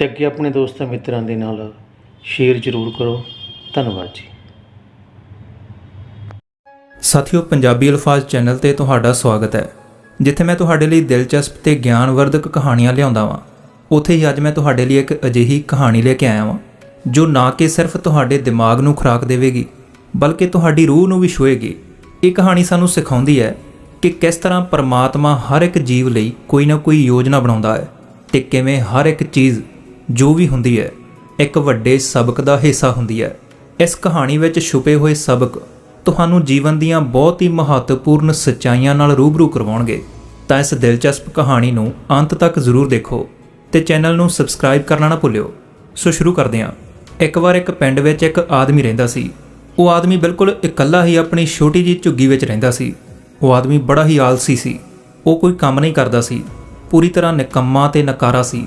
ਤੇ ਅੱਗੇ ਆਪਣੇ ਦੋਸਤਾਂ ਮਿੱਤਰਾਂ ਦੇ ਨਾਲ ਸ਼ੇਅਰ ਜ਼ਰੂਰ ਕਰੋ। ਧੰਨਵਾਦ ਜੀ। ਸਾਥੀਓ, ਪੰਜਾਬੀ ਅਲਫਾਜ਼ ਚੈਨਲ ਤੇ ਤੁਹਾਡਾ ਸਵਾਗਤ ਹੈ। ਜਿੱਥੇ ਮੈਂ ਤੁਹਾਡੇ ਲਈ ਦਿਲਚਸਪ ਤੇ ਗਿਆਨਵਰਧਕ ਕਹਾਣੀਆਂ ਲਿਆਉਂਦਾ ਵਾਂ। ਉੱਥੇ ਹੀ ਅੱਜ ਮੈਂ ਤੁਹਾਡੇ ਲਈ ਇੱਕ ਅਜਿਹੀ ਕਹਾਣੀ ਲੈ ਕੇ ਆਇਆ ਵਾਂ, ਜੋ ਨਾ ਕਿ ਸਿਰਫ ਤੁਹਾਡੇ ਦਿਮਾਗ ਨੂੰ ਖੁਰਾਕ ਦੇਵੇਗੀ, ਬਲਕਿ ਤੁਹਾਡੀ ਰੂਹ ਨੂੰ ਵੀ ਛੂਹੇਗੀ ਇਹ ਕਹਾਣੀ ਸਾਨੂੰ ਸਿਖਾਉਂਦੀ ਹੈ ਕਿ ਕਿਸ ਤਰ੍ਹਾਂ ਪਰਮਾਤਮਾ ਹਰ ਇੱਕ ਜੀਵ ਲਈ ਕੋਈ ਨਾ ਕੋਈ ਯੋਜਨਾ ਬਣਾਉਂਦਾ ਹੈ ਤੇ ਕਿਵੇਂ ਹਰ ਇੱਕ ਚੀਜ਼ ਜੋ ਵੀ ਹੁੰਦੀ ਹੈ, ਇੱਕ ਵੱਡੇ ਸਬਕ ਦਾ ਹਿੱਸਾ ਹੁੰਦੀ ਹੈ। ਇਸ ਕਹਾਣੀ ਵਿੱਚ ਛੁਪੇ ਹੋਏ ਸਬਕ ਤੁਹਾਨੂੰ ਜੀਵਨ ਦੀਆਂ ਬਹੁਤ ਹੀ ਮਹੱਤਵਪੂਰਨ ਸੱਚਾਈਆਂ ਨਾਲ ਰੂਬਰੂ ਕਰਵਾਉਣਗੇ। ਤਾਂ ਇਸ ਦਿਲਚਸਪ ਕਹਾਣੀ ਨੂੰ ਅੰਤ ਤੱਕ ਜ਼ਰੂਰ ਦੇਖੋ ਤੇ ਚੈਨਲ ਨੂੰ ਸਬਸਕ੍ਰਾਈਬ ਕਰਨਾ ਨਾ ਭੁੱਲਿਓ। ਸੋ ਸ਼ੁਰੂ ਕਰਦੇ ਹਾਂ। ਇੱਕ ਵਾਰ ਇੱਕ ਪਿੰਡ ਵਿੱਚ ਇੱਕ ਆਦਮੀ ਰਹਿੰਦਾ ਸੀ। ਉਹ ਆਦਮੀ ਬਿਲਕੁਲ ਇਕੱਲਾ ਹੀ ਆਪਣੀ ਛੋਟੀ ਜਿਹੀ ਝੁੱਗੀ ਵਿੱਚ ਰਹਿੰਦਾ ਸੀ। ਉਹ ਆਦਮੀ ਬੜਾ ਹੀ ਆਲਸੀ ਸੀ। ਉਹ ਕੋਈ ਕੰਮ ਨਹੀਂ ਕਰਦਾ ਸੀ। ਪੂਰੀ ਤਰ੍ਹਾਂ ਨਿਕੰਮਾ ਤੇ ਨਕਾਰਾ ਸੀ।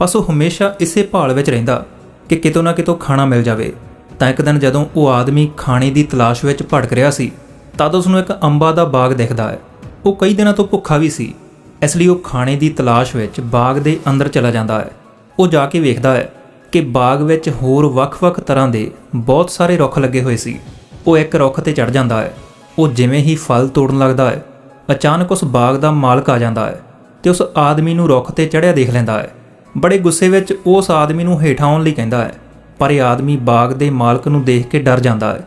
ਬਸ ਉਹ ਹਮੇਸ਼ਾ ਇਸੇ ਭਾਲ ਵਿੱਚ ਰਹਿੰਦਾ ਕਿ ਕਿਤੋਂ ਨਾ ਕਿਤੋਂ ਖਾਣਾ ਮਿਲ ਜਾਵੇ। ਤਾਂ ਇੱਕ ਦਿਨ ਜਦੋਂ ਉਹ ਆਦਮੀ ਖਾਣੇ ਦੀ ਤਲਾਸ਼ ਵਿੱਚ ਭਟਕ ਰਿਹਾ ਸੀ ਤਦ ਉਸ ਨੂੰ ਇੱਕ ਅੰਬਾ ਦਾ ਬਾਗ ਦਿਖਦਾ ਹੈ। ਉਹ ਕਈ ਦਿਨਾਂ ਤੋਂ ਭੁੱਖਾ ਵੀ ਸੀ, ਇਸ ਲਈ ਉਹ ਖਾਣੇ ਦੀ ਤਲਾਸ਼ ਵਿੱਚ ਬਾਗ ਦੇ ਅੰਦਰ ਚਲਾ ਜਾਂਦਾ ਹੈ। ਉਹ ਜਾ ਕੇ ਵੇਖਦਾ ਹੈ ਕਿ ਬਾਗ ਵਿੱਚ ਹੋਰ ਵੱਖ-ਵੱਖ ਤਰ੍ਹਾਂ ਦੇ ਬਹੁਤ ਸਾਰੇ ਰੁੱਖ ਲੱਗੇ ਹੋਏ ਸੀ। ਉਹ ਇੱਕ ਰੁੱਖ ਤੇ ਚੜ ਜਾਂਦਾ ਹੈ। ਉਹ ਜਿਵੇਂ ਹੀ ਫਲ ਤੋੜਨ ਲੱਗਦਾ ਹੈ, ਅਚਾਨਕ ਉਸ ਬਾਗ ਦਾ ਮਾਲਕ ਆ ਜਾਂਦਾ ਹੈ ਤੇ ਉਸ ਆਦਮੀ ਨੂੰ ਰੁੱਖ ਤੇ ਚੜ੍ਹਿਆ ਦੇਖ ਲੈਂਦਾ ਹੈ। ਬੜੇ ਗੁੱਸੇ ਵਿੱਚ ਉਸ ਆਦਮੀ ਨੂੰ ਹੇਠਾਂ ਆਉਣ ਲਈ ਕਹਿੰਦਾ ਹੈ। ਪਰ ਇਹ ਆਦਮੀ ਬਾਗ ਦੇ ਮਾਲਕ ਨੂੰ ਦੇਖ ਕੇ ਡਰ ਜਾਂਦਾ ਹੈ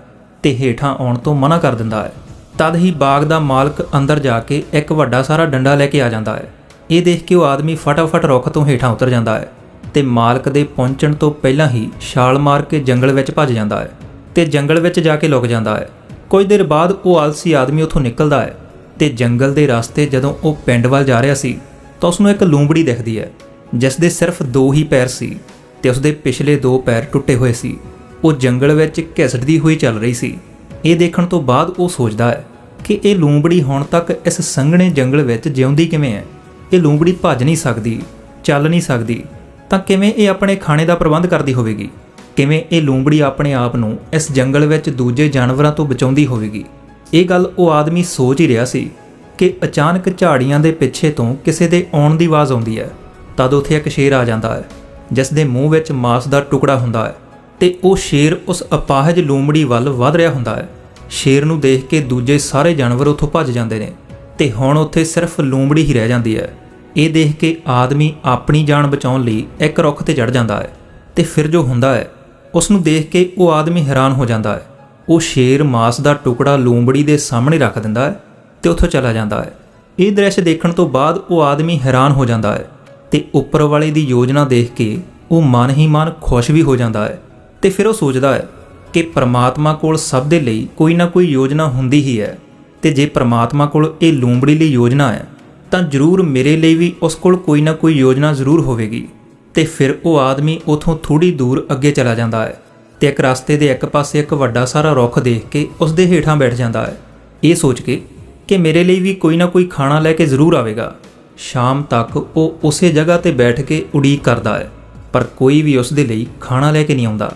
ਤੇ ਹੇਠਾਂ ਆਉਣ ਤੋਂ ਮਨਾ ਕਰ ਦਿੰਦਾ ਹੈ। ਤਦ ਹੀ ਬਾਗ ਦਾ ਮਾਲਕ ਅੰਦਰ ਜਾ ਕੇ ਇੱਕ ਵੱਡਾ ਸਾਰਾ ਡੰਡਾ ਲੈ ਕੇ ਆ ਜਾਂਦਾ ਹੈ। ਇਹ ਦੇਖ ਕੇ ਉਹ ਆਦਮੀ ਫਟਾਫਟ ਰੁੱਖ ਤੋਂ ਹੇਠਾਂ ਉਤਰ ਜਾਂਦਾ ਹੈ ਤੇ ਮਾਲਕ ਦੇ ਪਹੁੰਚਣ ਤੋਂ ਪਹਿਲਾਂ ਹੀ ਛਾਲ ਮਾਰ ਕੇ ਜੰਗਲ ਵਿੱਚ ਭੱਜ ਜਾਂਦਾ ਹੈ ਤੇ ਜੰਗਲ ਵਿੱਚ ਜਾ ਕੇ ਲੁਕ ਜਾਂਦਾ ਹੈ। ਕੁਝ ਦੇਰ ਬਾਅਦ ਉਹ ਆਲਸੀ ਆਦਮੀ ਉੱਥੋਂ ਨਿਕਲਦਾ ਹੈ ਤੇ ਜੰਗਲ ਦੇ ਰਸਤੇ ਜਦੋਂ ਉਹ ਪਿੰਡ ਵੱਲ ਜਾ ਰਿਹਾ ਸੀ ਤਾਂ ਉਸ ਨੂੰ ਇੱਕ ਲੂੰਬੜੀ ਦਿਖਦੀ ਹੈ। ਜਿਸ ਦੇ ਸਿਰਫ ਦੋ ਹੀ ਪੈਰ ਸੀ ਤੇ ਉਸ ਦੇ ਪਿਛਲੇ ਦੋ ਪੈਰ ਟੁੱਟੇ ਹੋਏ ਸੀ। ਉਹ ਜੰਗਲ ਵਿੱਚ ਘਿਸੜਦੀ ਹੋਈ ਚੱਲ ਰਹੀ ਸੀ। ਇਹ ਦੇਖਣ ਤੋਂ ਬਾਅਦ ਉਹ ਸੋਚਦਾ ਹੈ ਕਿ ਇਹ ਲੂੰਬੜੀ ਹੁਣ ਤੱਕ ਇਸ ਸੰਘਣੇ ਜੰਗਲ ਵਿੱਚ ਜਿਉਂਦੀ ਕਿਵੇਂ ਹੈ। ਇਹ ਲੂੰਬੜੀ ਭੱਜ ਨਹੀਂ ਸਕਦੀ, ਚੱਲ ਨਹੀਂ ਸਕਦੀ। ਤਾਂ ਕਿਵੇਂ ਇਹ ਆਪਣੇ ਖਾਣੇ ਦਾ ਪ੍ਰਬੰਧ ਕਰਦੀ ਹੋਵੇਗੀ? ਕਿਵੇਂ ਇਹ ਲੂੰਬੜੀ ਆਪਣੇ ਆਪ ਨੂੰ ਇਸ ਜੰਗਲ ਵਿੱਚ ਦੂਜੇ ਜਾਨਵਰਾਂ ਤੋਂ ਬਚਾਉਂਦੀ ਹੋਵੇਗੀ? ਇਹ ਗੱਲ ਉਹ ਆਦਮੀ ਸੋਚ ਹੀ ਰਿਹਾ ਸੀ ਕਿ ਅਚਾਨਕ ਝਾੜੀਆਂ ਦੇ ਪਿੱਛੇ ਤੋਂ ਕਿਸੇ ਦੇ ਆਉਣ ਦੀ ਆਵਾਜ਼ ਆਉਂਦੀ ਹੈ। ਤਦ ਉੱਥੇ ਇੱਕ ਸ਼ੇਰ ਆ ਜਾਂਦਾ ਹੈ ਜਿਸ ਦੇ ਮੂੰਹ ਵਿੱਚ ਮਾਸ ਦਾ ਟੁਕੜਾ ਹੁੰਦਾ ਹੈ ਤੇ ਉਹ ਸ਼ੇਰ ਉਸ ਅਪਾਹਜ ਲੂੰਬੜੀ ਵੱਲ ਵਧ ਰਿਹਾ ਹੁੰਦਾ ਹੈ। ਸ਼ੇਰ ਨੂੰ ਦੇਖ ਕੇ ਦੂਜੇ ਸਾਰੇ ਜਾਨਵਰ ਉੱਥੋਂ ਭੱਜ ਜਾਂਦੇ ਨੇ ਤੇ ਹੁਣ ਉੱਥੇ ਸਿਰਫ ਲੂੰਬੜੀ ਹੀ ਰਹਿ ਜਾਂਦੀ ਹੈ। ਇਹ ਦੇਖ ਕੇ ਆਦਮੀ ਆਪਣੀ ਜਾਨ ਬਚਾਉਣ ਲਈ ਇੱਕ ਰੁੱਖ ਤੇ ਚੜ ਜਾਂਦਾ ਹੈ ਤੇ ਫਿਰ ਜੋ ਹੁੰਦਾ ਹੈ ਉਸ ਨੂੰ ਦੇਖ ਕੇ ਉਹ ਆਦਮੀ ਹੈਰਾਨ ਹੋ ਜਾਂਦਾ ਹੈ। ਉਹ ਸ਼ੇਰ ਮਾਸ ਦਾ ਟੁਕੜਾ ਲੂੰਬੜੀ ਦੇ ਸਾਹਮਣੇ ਰੱਖ ਦਿੰਦਾ ਹੈ ਤੇ ਉੱਥੋਂ ਚਲਾ ਜਾਂਦਾ ਹੈ। ਇਹ ਦ੍ਰਿਸ਼ ਦੇਖਣ ਤੋਂ ਬਾਅਦ ਉਹ ਆਦਮੀ ਹੈਰਾਨ ਹੋ ਜਾਂਦਾ ਹੈ। ਤੇ ਉੱਪਰ ਵਾਲੇ ਦੀ ਯੋਜਨਾ ਦੇਖ ਕੇ ਉਹ ਮਨ ਹੀ ਮਨ ਖੁਸ਼ ਵੀ ਹੋ ਜਾਂਦਾ ਹੈ ਤੇ ਫਿਰ ਉਹ ਸੋਚਦਾ ਹੈ ਕਿ ਪ੍ਰਮਾਤਮਾ ਕੋਲ ਸਭ ਦੇ ਲਈ ਕੋਈ ਨਾ ਕੋਈ ਯੋਜਨਾ ਹੁੰਦੀ ਹੀ ਹੈ ਤੇ ਜੇ ਪ੍ਰਮਾਤਮਾ ਕੋਲ ਇਹ ਲੂੰਬੜੀ ਲਈ ਯੋਜਨਾ ਹੈ, ਤਾਂ ਜ਼ਰੂਰ ਮੇਰੇ ਲਈ ਵੀ ਉਸ ਕੋਲ ਕੋਈ ਨਾ ਕੋਈ ਯੋਜਨਾ ਜ਼ਰੂਰ ਹੋਵੇਗੀ। ਤੇ ਫਿਰ ਉਹ ਆਦਮੀ ਉਥੋਂ ਥੋੜੀ ਦੂਰ ਅੱਗੇ ਚਲਾ ਜਾਂਦਾ ਹੈ ਤੇ ਇੱਕ ਰਸਤੇ ਦੇ ਇੱਕ ਪਾਸੇ ਇੱਕ ਵੱਡਾ ਸਾਰਾ ਰੁੱਖ ਦੇਖ ਕੇ ਉਸ ਦੇ ਹੇਠਾਂ ਬੈਠ ਜਾਂਦਾ ਹੈ। ਇਹ ਸੋਚ ਕੇ ਕਿ ਮੇਰੇ ਲਈ ਵੀ ਕੋਈ ਨਾ ਕੋਈ ਖਾਣਾ ਲੈ ਕੇ ਜ਼ਰੂਰ ਆਵੇਗਾ। ਸ਼ਾਮ ਤੱਕ ਉਹ ਉਸੇ ਜਗ੍ਹਾ ਤੇ ਬੈਠ ਕੇ ਉਡੀਕ ਕਰਦਾ ਹੈ, ਪਰ ਕੋਈ ਵੀ ਉਸ ਦੇ ਲਈ ਖਾਣਾ ਲੈ ਕੇ ਨਹੀਂ ਆਉਂਦਾ।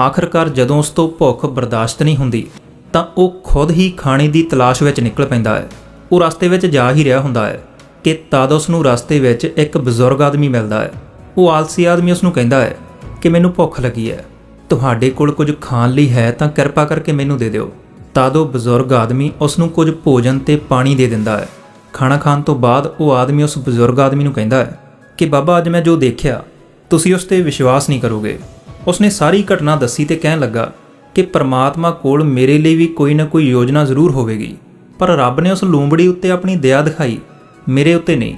ਆਖਰਕਾਰ ਜਦੋਂ ਉਸ ਤੋਂ ਭੁੱਖ ਬਰਦਾਸ਼ਤ ਨਹੀਂ ਹੁੰਦੀ, ਤਾਂ ਉਹ ਖੁਦ ਹੀ ਖਾਣੇ ਦੀ ਤਲਾਸ਼ ਵਿੱਚ ਨਿਕਲ ਪੈਂਦਾ ਹੈ। ਉਹ ਰਸਤੇ ਵਿੱਚ ਜਾ ਹੀ ਰਿਹਾ ਹੁੰਦਾ ਹੈ ਕਿ ਤਦ ਉਸ ਨੂੰ ਰਸਤੇ ਵਿੱਚ ਇੱਕ ਬਜ਼ੁਰਗ ਆਦਮੀ ਮਿਲਦਾ ਹੈ। ਉਹ ਆਲਸੀ ਆਦਮੀ ਉਸ ਨੂੰ ਕਹਿੰਦਾ ਹੈ ਕਿ ਮੈਨੂੰ ਭੁੱਖ ਲੱਗੀ ਹੈ। ਤੁਹਾਡੇ ਕੋਲ ਕੁਝ ਖਾਣ ਲਈ ਹੈ ਤਾਂ ਕਿਰਪਾ ਕਰਕੇ ਮੈਨੂੰ ਦੇ ਦਿਓ। ਤਦ ਉਹ ਬਜ਼ੁਰਗ ਆਦਮੀ ਉਸ ਨੂੰ ਕੁਝ ਭੋਜਨ ਤੇ ਪਾਣੀ ਦੇ ਦਿੰਦਾ ਹੈ। ਖਾਣਾ ਖਾਣ ਤੋਂ ਬਾਅਦ ਉਹ ਆਦਮੀ ਉਸ ਬਜ਼ੁਰਗ ਆਦਮੀ ਨੂੰ ਕਹਿੰਦਾ ਹੈ ਕਿ ਬਾਬਾ, ਅੱਜ ਮੈਂ ਜੋ ਦੇਖਿਆ, ਤੁਸੀਂ ਉਸ ਤੇ ਵਿਸ਼ਵਾਸ ਨਹੀਂ ਕਰੋਗੇ। ਉਸਨੇ ਸਾਰੀ ਘਟਨਾ ਦੱਸੀ ਤੇ ਕਹਿਣ ਲੱਗਾ ਕਿ ਪਰਮਾਤਮਾ ਕੋਲ ਮੇਰੇ ਲਈ ਵੀ ਕੋਈ ਨਾ ਕੋਈ ਯੋਜਨਾ ਜ਼ਰੂਰ ਹੋਵੇਗੀ। ਪਰ ਰੱਬ ਨੇ ਉਸ ਲੂੰਬੜੀ ਉੱਤੇ ਆਪਣੀ ਦਇਆ ਦਿਖਾਈ। ਮੇਰੇ ਉੱਤੇ ਨਹੀਂ,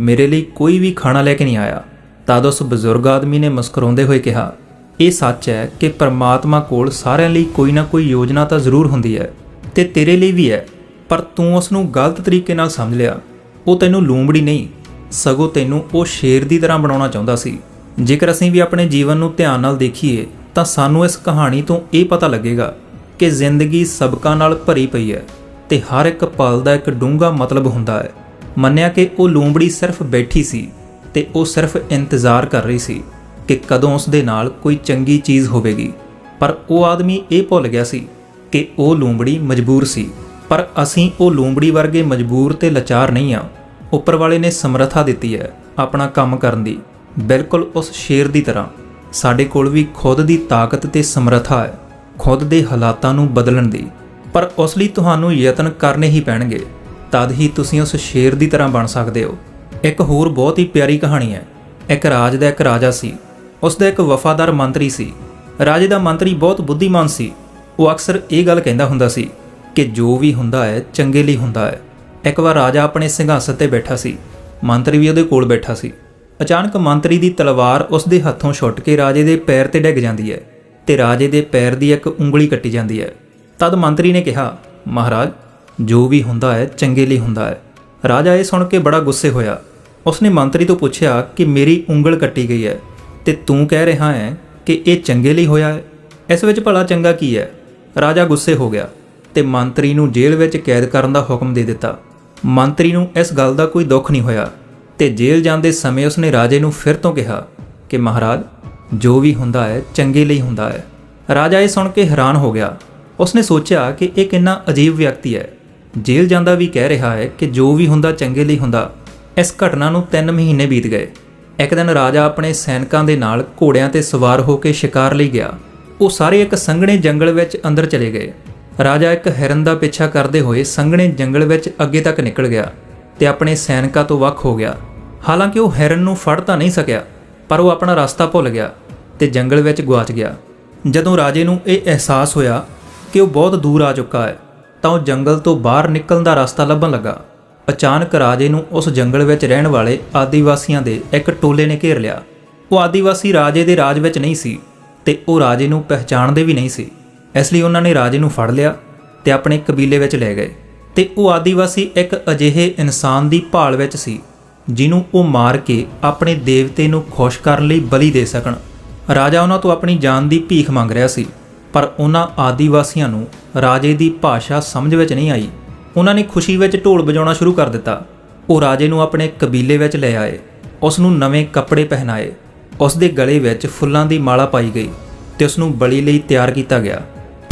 ਮੇਰੇ ਲਈ ਕੋਈ ਵੀ ਖਾਣਾ ਲੈ ਕੇ ਨਹੀਂ ਆਇਆ। ਤਦ ਉਸ ਬਜ਼ੁਰਗ ਆਦਮੀ ਨੇ ਮੁਸਕਰਾਉਂਦੇ ਹੋਏ ਕਿਹਾ, ਇਹ ਸੱਚ ਹੈ ਕਿ ਪਰਮਾਤਮਾ ਕੋਲ ਸਾਰਿਆਂ ਲਈ ਕੋਈ ਨਾ ਕੋਈ ਯੋਜਨਾ ਤਾਂ ਜ਼ਰੂਰ ਹੁੰਦੀ ਹੈ ਤੇ ਤੇਰੇ ਲਈ ਵੀ ਹੈ। ਪਰ ਤੂੰ ਉਸ ਨੂੰ ਗਲਤ ਤਰੀਕੇ ਨਾਲ ਸਮਝ ਲਿਆ। ਉਹ ਤੈਨੂੰ ਲੂੰਬੜੀ ਨਹੀਂ, ਸਗੋਂ ਤੈਨੂੰ ਉਹ ਸ਼ੇਰ ਦੀ ਤਰ੍ਹਾਂ ਬਣਾਉਣਾ ਚਾਹੁੰਦਾ ਸੀ। ਜੇਕਰ ਅਸੀਂ ਵੀ ਆਪਣੇ ਜੀਵਨ ਨੂੰ ਧਿਆਨ ਨਾਲ ਦੇਖੀਏ, ਤਾਂ ਸਾਨੂੰ ਇਸ ਕਹਾਣੀ ਤੋਂ ਇਹ ਪਤਾ ਲੱਗੇਗਾ ਕਿ ਜ਼ਿੰਦਗੀ ਸਬਕਾਂ ਨਾਲ ਭਰੀ ਪਈ ਹੈ ਤੇ ਹਰ ਇੱਕ ਪਲ ਦਾ ਇੱਕ ਡੂੰਘਾ ਮਤਲਬ ਹੁੰਦਾ ਹੈ। ਮੰਨਿਆ ਕਿ ਉਹ ਲੂੰਬੜੀ ਸਿਰਫ ਬੈਠੀ ਸੀ ਤੇ ਉਹ ਸਿਰਫ ਇੰਤਜ਼ਾਰ ਕਰ ਰਹੀ ਸੀ ਕਿ ਕਦੋਂ ਉਸ ਦੇ ਨਾਲ ਕੋਈ ਚੰਗੀ ਚੀਜ਼ ਹੋਵੇਗੀ। ਪਰ ਉਹ ਆਦਮੀ ਇਹ ਭੁੱਲ ਗਿਆ ਸੀ ਕਿ ਉਹ ਲੂੰਬੜੀ ਮਜਬੂਰ ਸੀ। ਪਰ ਅਸੀਂ ਉਹ ਲੂੰਬੜੀ ਵਰਗੇ ਮਜਬੂਰ ਤੇ ਲਾਚਾਰ ਨਹੀਂ ਆ। ਉੱਪਰ ਵਾਲੇ ਨੇ ਸਮਰੱਥਾ ਦਿੱਤੀ ਹੈ ਆਪਣਾ ਕੰਮ ਕਰਨ ਦੀ। ਬਿਲਕੁਲ ਉਸ ਸ਼ੇਰ ਦੀ ਤਰ੍ਹਾਂ। ਸਾਡੇ ਕੋਲ ਵੀ ਖੁਦ ਦੀ ਤਾਕਤ ਤੇ ਸਮਰੱਥਾ ਹੈ, ਖੁਦ ਦੇ ਹਾਲਾਤਾਂ ਨੂੰ ਬਦਲਣ ਦੀ। ਪਰ ਉਸ ਲਈ ਤੁਹਾਨੂੰ ਯਤਨ ਕਰਨੇ ਹੀ ਪੈਣਗੇ। ਤਦ ਹੀ ਤੁਸੀਂ ਉਸ ਸ਼ੇਰ ਦੀ ਤਰ੍ਹਾਂ ਬਣ ਸਕਦੇ ਹੋ। ਇੱਕ ਹੋਰ ਬਹੁਤ ਹੀ ਪਿਆਰੀ ਕਹਾਣੀ ਹੈ। ਇੱਕ ਰਾਜ ਦਾ ਇੱਕ ਰਾਜਾ ਸੀ। ਉਸ ਦਾ ਇੱਕ ਵਫਾਦਾਰ ਮੰਤਰੀ ਸੀ। ਰਾਜੇ ਦਾ ਮੰਤਰੀ ਬਹੁਤ ਬੁੱਧੀਮਾਨ ਸੀ। ਉਹ ਅਕਸਰ ਇਹ ਗੱਲ ਕਹਿੰਦਾ ਹੁੰਦਾ ਸੀ ਕਿ ਜੋ ਵੀ ਹੁੰਦਾ ਹੈ, ਚੰਗੇ ਲਈ ਹੁੰਦਾ ਹੈ। ਇੱਕ ਵਾਰ ਰਾਜਾ ਆਪਣੇ ਸਿੰਘਾਸਨ ਤੇ ਬੈਠਾ ਸੀ। ਮੰਤਰੀ ਵੀ ਉਹਦੇ ਕੋਲ ਬੈਠਾ ਸੀ। ਅਚਾਨਕ ਮੰਤਰੀ ਦੀ ਤਲਵਾਰ ਉਸ ਦੇ ਹੱਥੋਂ ਛੁੱਟ ਕੇ ਰਾਜੇ ਦੇ ਪੈਰ ਤੇ ਡਿੱਗ ਜਾਂਦੀ ਹੈ ਤੇ ਰਾਜੇ ਦੇ ਪੈਰ ਦੀ ਇੱਕ ਉਂਗਲੀ ਕੱਟੀ ਜਾਂਦੀ ਹੈ। ਤਦ ਮੰਤਰੀ ਨੇ ਕਿਹਾ, ਮਹਾਰਾਜ, ਜੋ ਵੀ ਹੁੰਦਾ ਹੈ, ਚੰਗੇ ਲਈ ਹੁੰਦਾ ਹੈ। ਰਾਜਾ ਇਹ ਸੁਣ ਕੇ ਬੜਾ ਗੁੱਸੇ ਹੋਇਆ। ਉਸਨੇ ਮੰਤਰੀ ਤੋਂ ਪੁੱਛਿਆ ਕਿ ਮੇਰੀ ਉਂਗਲ ਕੱਟੀ ਗਈ ਹੈ ਤੇ ਤੂੰ ਕਹਿ ਰਿਹਾ ਹੈ ਕਿ ਇਹ ਚੰਗੇ ਲਈ ਹੋਇਆ ਹੈ? ਇਸ ਵਿੱਚ ਭਲਾ ਚੰਗਾ ਕੀ ਹੈ? ਰਾਜਾ ਗੁੱਸੇ ਹੋ ਗਿਆ। ਤੇ ਮੰਤਰੀ ਨੂੰ ਜੇਲ੍ਹ ਵਿੱਚ ਕੈਦ ਕਰਨ ਦਾ ਹੁਕਮ ਦੇ ਦਿੱਤਾ। ਮੰਤਰੀ ਨੂੰ ਇਸ ਗੱਲ ਦਾ ਕੋਈ ਦੁੱਖ ਨਹੀਂ ਹੋਇਆ ਤੇ ਜੇਲ੍ਹ ਜਾਂਦੇ ਸਮੇਂ ਉਸਨੇ ਰਾਜੇ ਨੂੰ ਫਿਰ ਤੋਂ ਕਿਹਾ ਕਿ ਮਹਾਰਾਜ, ਜੋ ਵੀ ਹੁੰਦਾ ਹੈ, ਚੰਗੇ ਲਈ ਹੁੰਦਾ ਹੈ। ਰਾਜਾ ਇਹ ਸੁਣ ਕੇ ਹੈਰਾਨ ਹੋ ਗਿਆ। ਉਸਨੇ ਸੋਚਿਆ ਕਿ ਇਹ ਕਿੰਨਾ ਅਜੀਬ ਵਿਅਕਤੀ ਹੈ। ਜੇਲ੍ਹ ਜਾਂਦਾ ਵੀ ਕਹਿ ਰਿਹਾ ਹੈ ਕਿ ਜੋ ਵੀ ਹੁੰਦਾ ਚੰਗੇ ਲਈ ਹੁੰਦਾ। ਇਸ ਘਟਨਾ ਨੂੰ 3 ਮਹੀਨੇ ਬੀਤ ਗਏ। ਇੱਕ ਦਿਨ ਰਾਜਾ ਆਪਣੇ ਸੈਨਿਕਾਂ ਦੇ ਨਾਲ ਘੋੜਿਆਂ ਤੇ ਸਵਾਰ ਹੋ ਕੇ ਸ਼ਿਕਾਰ ਲਈ ਗਿਆ। ਉਹ ਸਾਰੇ ਇੱਕ ਸੰਘਣੇ ਜੰਗਲ ਵਿੱਚ ਅੰਦਰ ਚਲੇ ਗਏ। ਰਾਜਾ ਇੱਕ ਹਿਰਨ ਦਾ ਪਿੱਛਾ ਕਰਦੇ ਹੋਏ ਸੰਘਣੇ ਜੰਗਲ ਵਿੱਚ ਅੱਗੇ ਤੱਕ ਨਿਕਲ ਗਿਆ ਤੇ ਆਪਣੇ ਸੈਨਿਕਾਂ ਤੋਂ ਵੱਖ ਹੋ ਗਿਆ। ਹਾਲਾਂਕਿ ਉਹ ਹਿਰਨ ਨੂੰ ਫੜ ਤਾਂ ਨਹੀਂ ਸਕਿਆ, ਪਰ ਉਹ ਆਪਣਾ ਰਸਤਾ ਭੁੱਲ ਗਿਆ ਤੇ ਜੰਗਲ ਵਿੱਚ ਗਵਾਚ ਗਿਆ। ਜਦੋਂ ਰਾਜੇ ਨੂੰ ਇਹ ਅਹਿਸਾਸ ਹੋਇਆ ਕਿ ਉਹ ਬਹੁਤ ਦੂਰ ਆ ਚੁੱਕਾ ਹੈ, ਤਾਂ ਉਹ ਜੰਗਲ ਤੋਂ ਬਾਹਰ ਨਿਕਲਣ ਦਾ ਰਸਤਾ ਲੱਭਣ ਲੱਗਾ। ਅਚਾਨਕ ਰਾਜੇ ਨੂੰ ਉਸ ਜੰਗਲ ਵਿੱਚ ਰਹਿਣ ਵਾਲੇ ਆਦੀਵਾਸੀਆਂ ਦੇ ਇੱਕ ਟੋਲੇ ਨੇ ਘੇਰ ਲਿਆ। ਉਹ ਆਦੀਵਾਸੀ ਰਾਜੇ ਦੇ ਰਾਜ ਵਿੱਚ ਨਹੀਂ ਸੀ ਤੇ ਉਹ ਰਾਜੇ ਨੂੰ ਪਹਿਚਾਣਦੇ ਵੀ ਨਹੀਂ ਸੀ। ਇਸ ਲਈ ਉਹਨਾਂ ਨੇ ਰਾਜੇ ਨੂੰ ਫੜ ਲਿਆ ਤੇ ਆਪਣੇ ਕਬੀਲੇ ਵਿੱਚ ਲੈ ਗਏ। ਤੇ ਉਹ ਆਦੀਵਾਸੀ ਇੱਕ ਅਜਿਹੇ ਇਨਸਾਨ ਦੀ ਭਾਲ ਵਿੱਚ ਸੀ, ਜਿਹਨੂੰ ਉਹ ਮਾਰ ਕੇ ਆਪਣੇ ਦੇਵਤੇ ਨੂੰ ਖੁਸ਼ ਕਰਨ ਲਈ ਬਲੀ ਦੇ ਸਕਣ। ਰਾਜਾ ਉਹਨਾਂ ਤੋਂ ਆਪਣੀ ਜਾਨ ਦੀ ਭੀਖ ਮੰਗ ਰਿਹਾ ਸੀ, ਪਰ ਉਹਨਾਂ ਆਦੀਵਾਸੀਆਂ ਨੂੰ ਰਾਜੇ ਦੀ ਭਾਸ਼ਾ ਸਮਝ ਵਿੱਚ ਨਹੀਂ ਆਈ। ਉਹਨਾਂ ਨੇ ਖੁਸ਼ੀ ਵਿੱਚ ਢੋਲ ਵਜਾਉਣਾ ਸ਼ੁਰੂ ਕਰ ਦਿੱਤਾ। ਉਹ ਰਾਜੇ ਨੂੰ ਆਪਣੇ ਕਬੀਲੇ ਵਿੱਚ ਲੈ ਆਏ, ਉਸ ਨੂੰ ਨਵੇਂ ਕੱਪੜੇ ਪਹਿਨਾਏ। ਉਸ ਦੇ ਗਲੇ ਵਿੱਚ ਫੁੱਲਾਂ ਦੀ ਮਾਲਾ ਪਾਈ ਗਈ ਤੇ ਉਸ ਨੂੰ ਬਲੀ ਲਈ ਤਿਆਰ ਕੀਤਾ ਗਿਆ।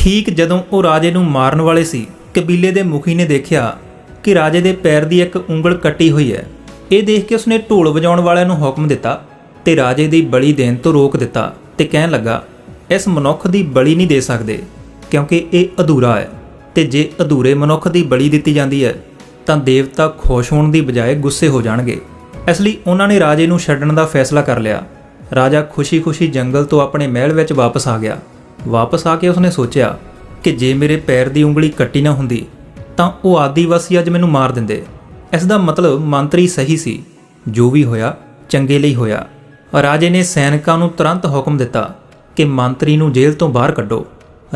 ਠੀਕ ਜਦੋਂ ਉਹ ਰਾਜੇ ਨੂੰ ਮਾਰਨ ਵਾਲੇ ਸੀ, ਕਬੀਲੇ ਦੇ ਮੁਖੀ ਨੇ ਦੇਖਿਆ ਕਿ ਰਾਜੇ ਦੇ ਪੈਰ ਦੀ ਇੱਕ ਉਂਗਲ ਕੱਟੀ ਹੋਈ ਹੈ। ਇਹ ਦੇਖ ਕੇ ਉਸਨੇ ਢੋਲ ਵਜਾਉਣ ਵਾਲਿਆਂ ਨੂੰ ਹੁਕਮ ਦਿੱਤਾ ਤੇ ਰਾਜੇ ਦੀ ਬਲੀ ਦੇਣ ਤੋਂ ਰੋਕ ਦਿੱਤਾ ਤੇ ਕਹਿਣ ਲੱਗਾ, ਇਸ ਮਨੁੱਖ ਦੀ ਬਲੀ ਨਹੀਂ ਦੇ ਸਕਦੇ, ਕਿਉਂਕਿ ਇਹ ਅਧੂਰਾ ਹੈ ਤੇ ਜੇ ਅਧੂਰੇ ਮਨੁੱਖ ਦੀ ਬਲੀ ਦਿੱਤੀ ਜਾਂਦੀ ਹੈ, ਤਾਂ ਦੇਵਤਾ ਖੁਸ਼ ਹੋਣ ਦੀ ਬਜਾਏ ਗੁੱਸੇ ਹੋ ਜਾਣਗੇ। ਇਸ ਲਈ ਉਹਨਾਂ ਨੇ ਰਾਜੇ ਨੂੰ ਛੱਡਣ ਦਾ ਫੈਸਲਾ ਕਰ ਲਿਆ। ਰਾਜਾ ਖੁਸ਼ੀ-ਖੁਸ਼ੀ ਜੰਗਲ ਤੋਂ ਆਪਣੇ ਮਹਿਲ ਵਿੱਚ ਵਾਪਸ ਆ ਗਿਆ। ਵਾਪਸ ਆ ਕੇ ਉਸਨੇ ਸੋਚਿਆ ਕਿ ਜੇ ਮੇਰੇ ਪੈਰ ਦੀ ਉਂਗਲੀ ਕੱਟੀ ਨਾ ਹੁੰਦੀ, ਤਾਂ ਉਹ ਆਦੀਵਾਸੀ ਅੱਜ ਮੈਨੂੰ ਮਾਰ ਦਿੰਦੇ। ਇਸ ਦਾ ਮਤਲਬ ਮੰਤਰੀ ਸਹੀ ਸੀ। ਜੋ ਵੀ ਹੋਇਆ, ਚੰਗੇ ਲਈ ਹੋਇਆ। ਰਾਜੇ ਨੇ ਸੈਨਿਕਾਂ ਨੂੰ ਤੁਰੰਤ ਹੁਕਮ ਦਿੱਤਾ ਕਿ ਮੰਤਰੀ ਨੂੰ ਜੇਲ੍ਹ ਤੋਂ ਬਾਹਰ ਕੱਢੋ।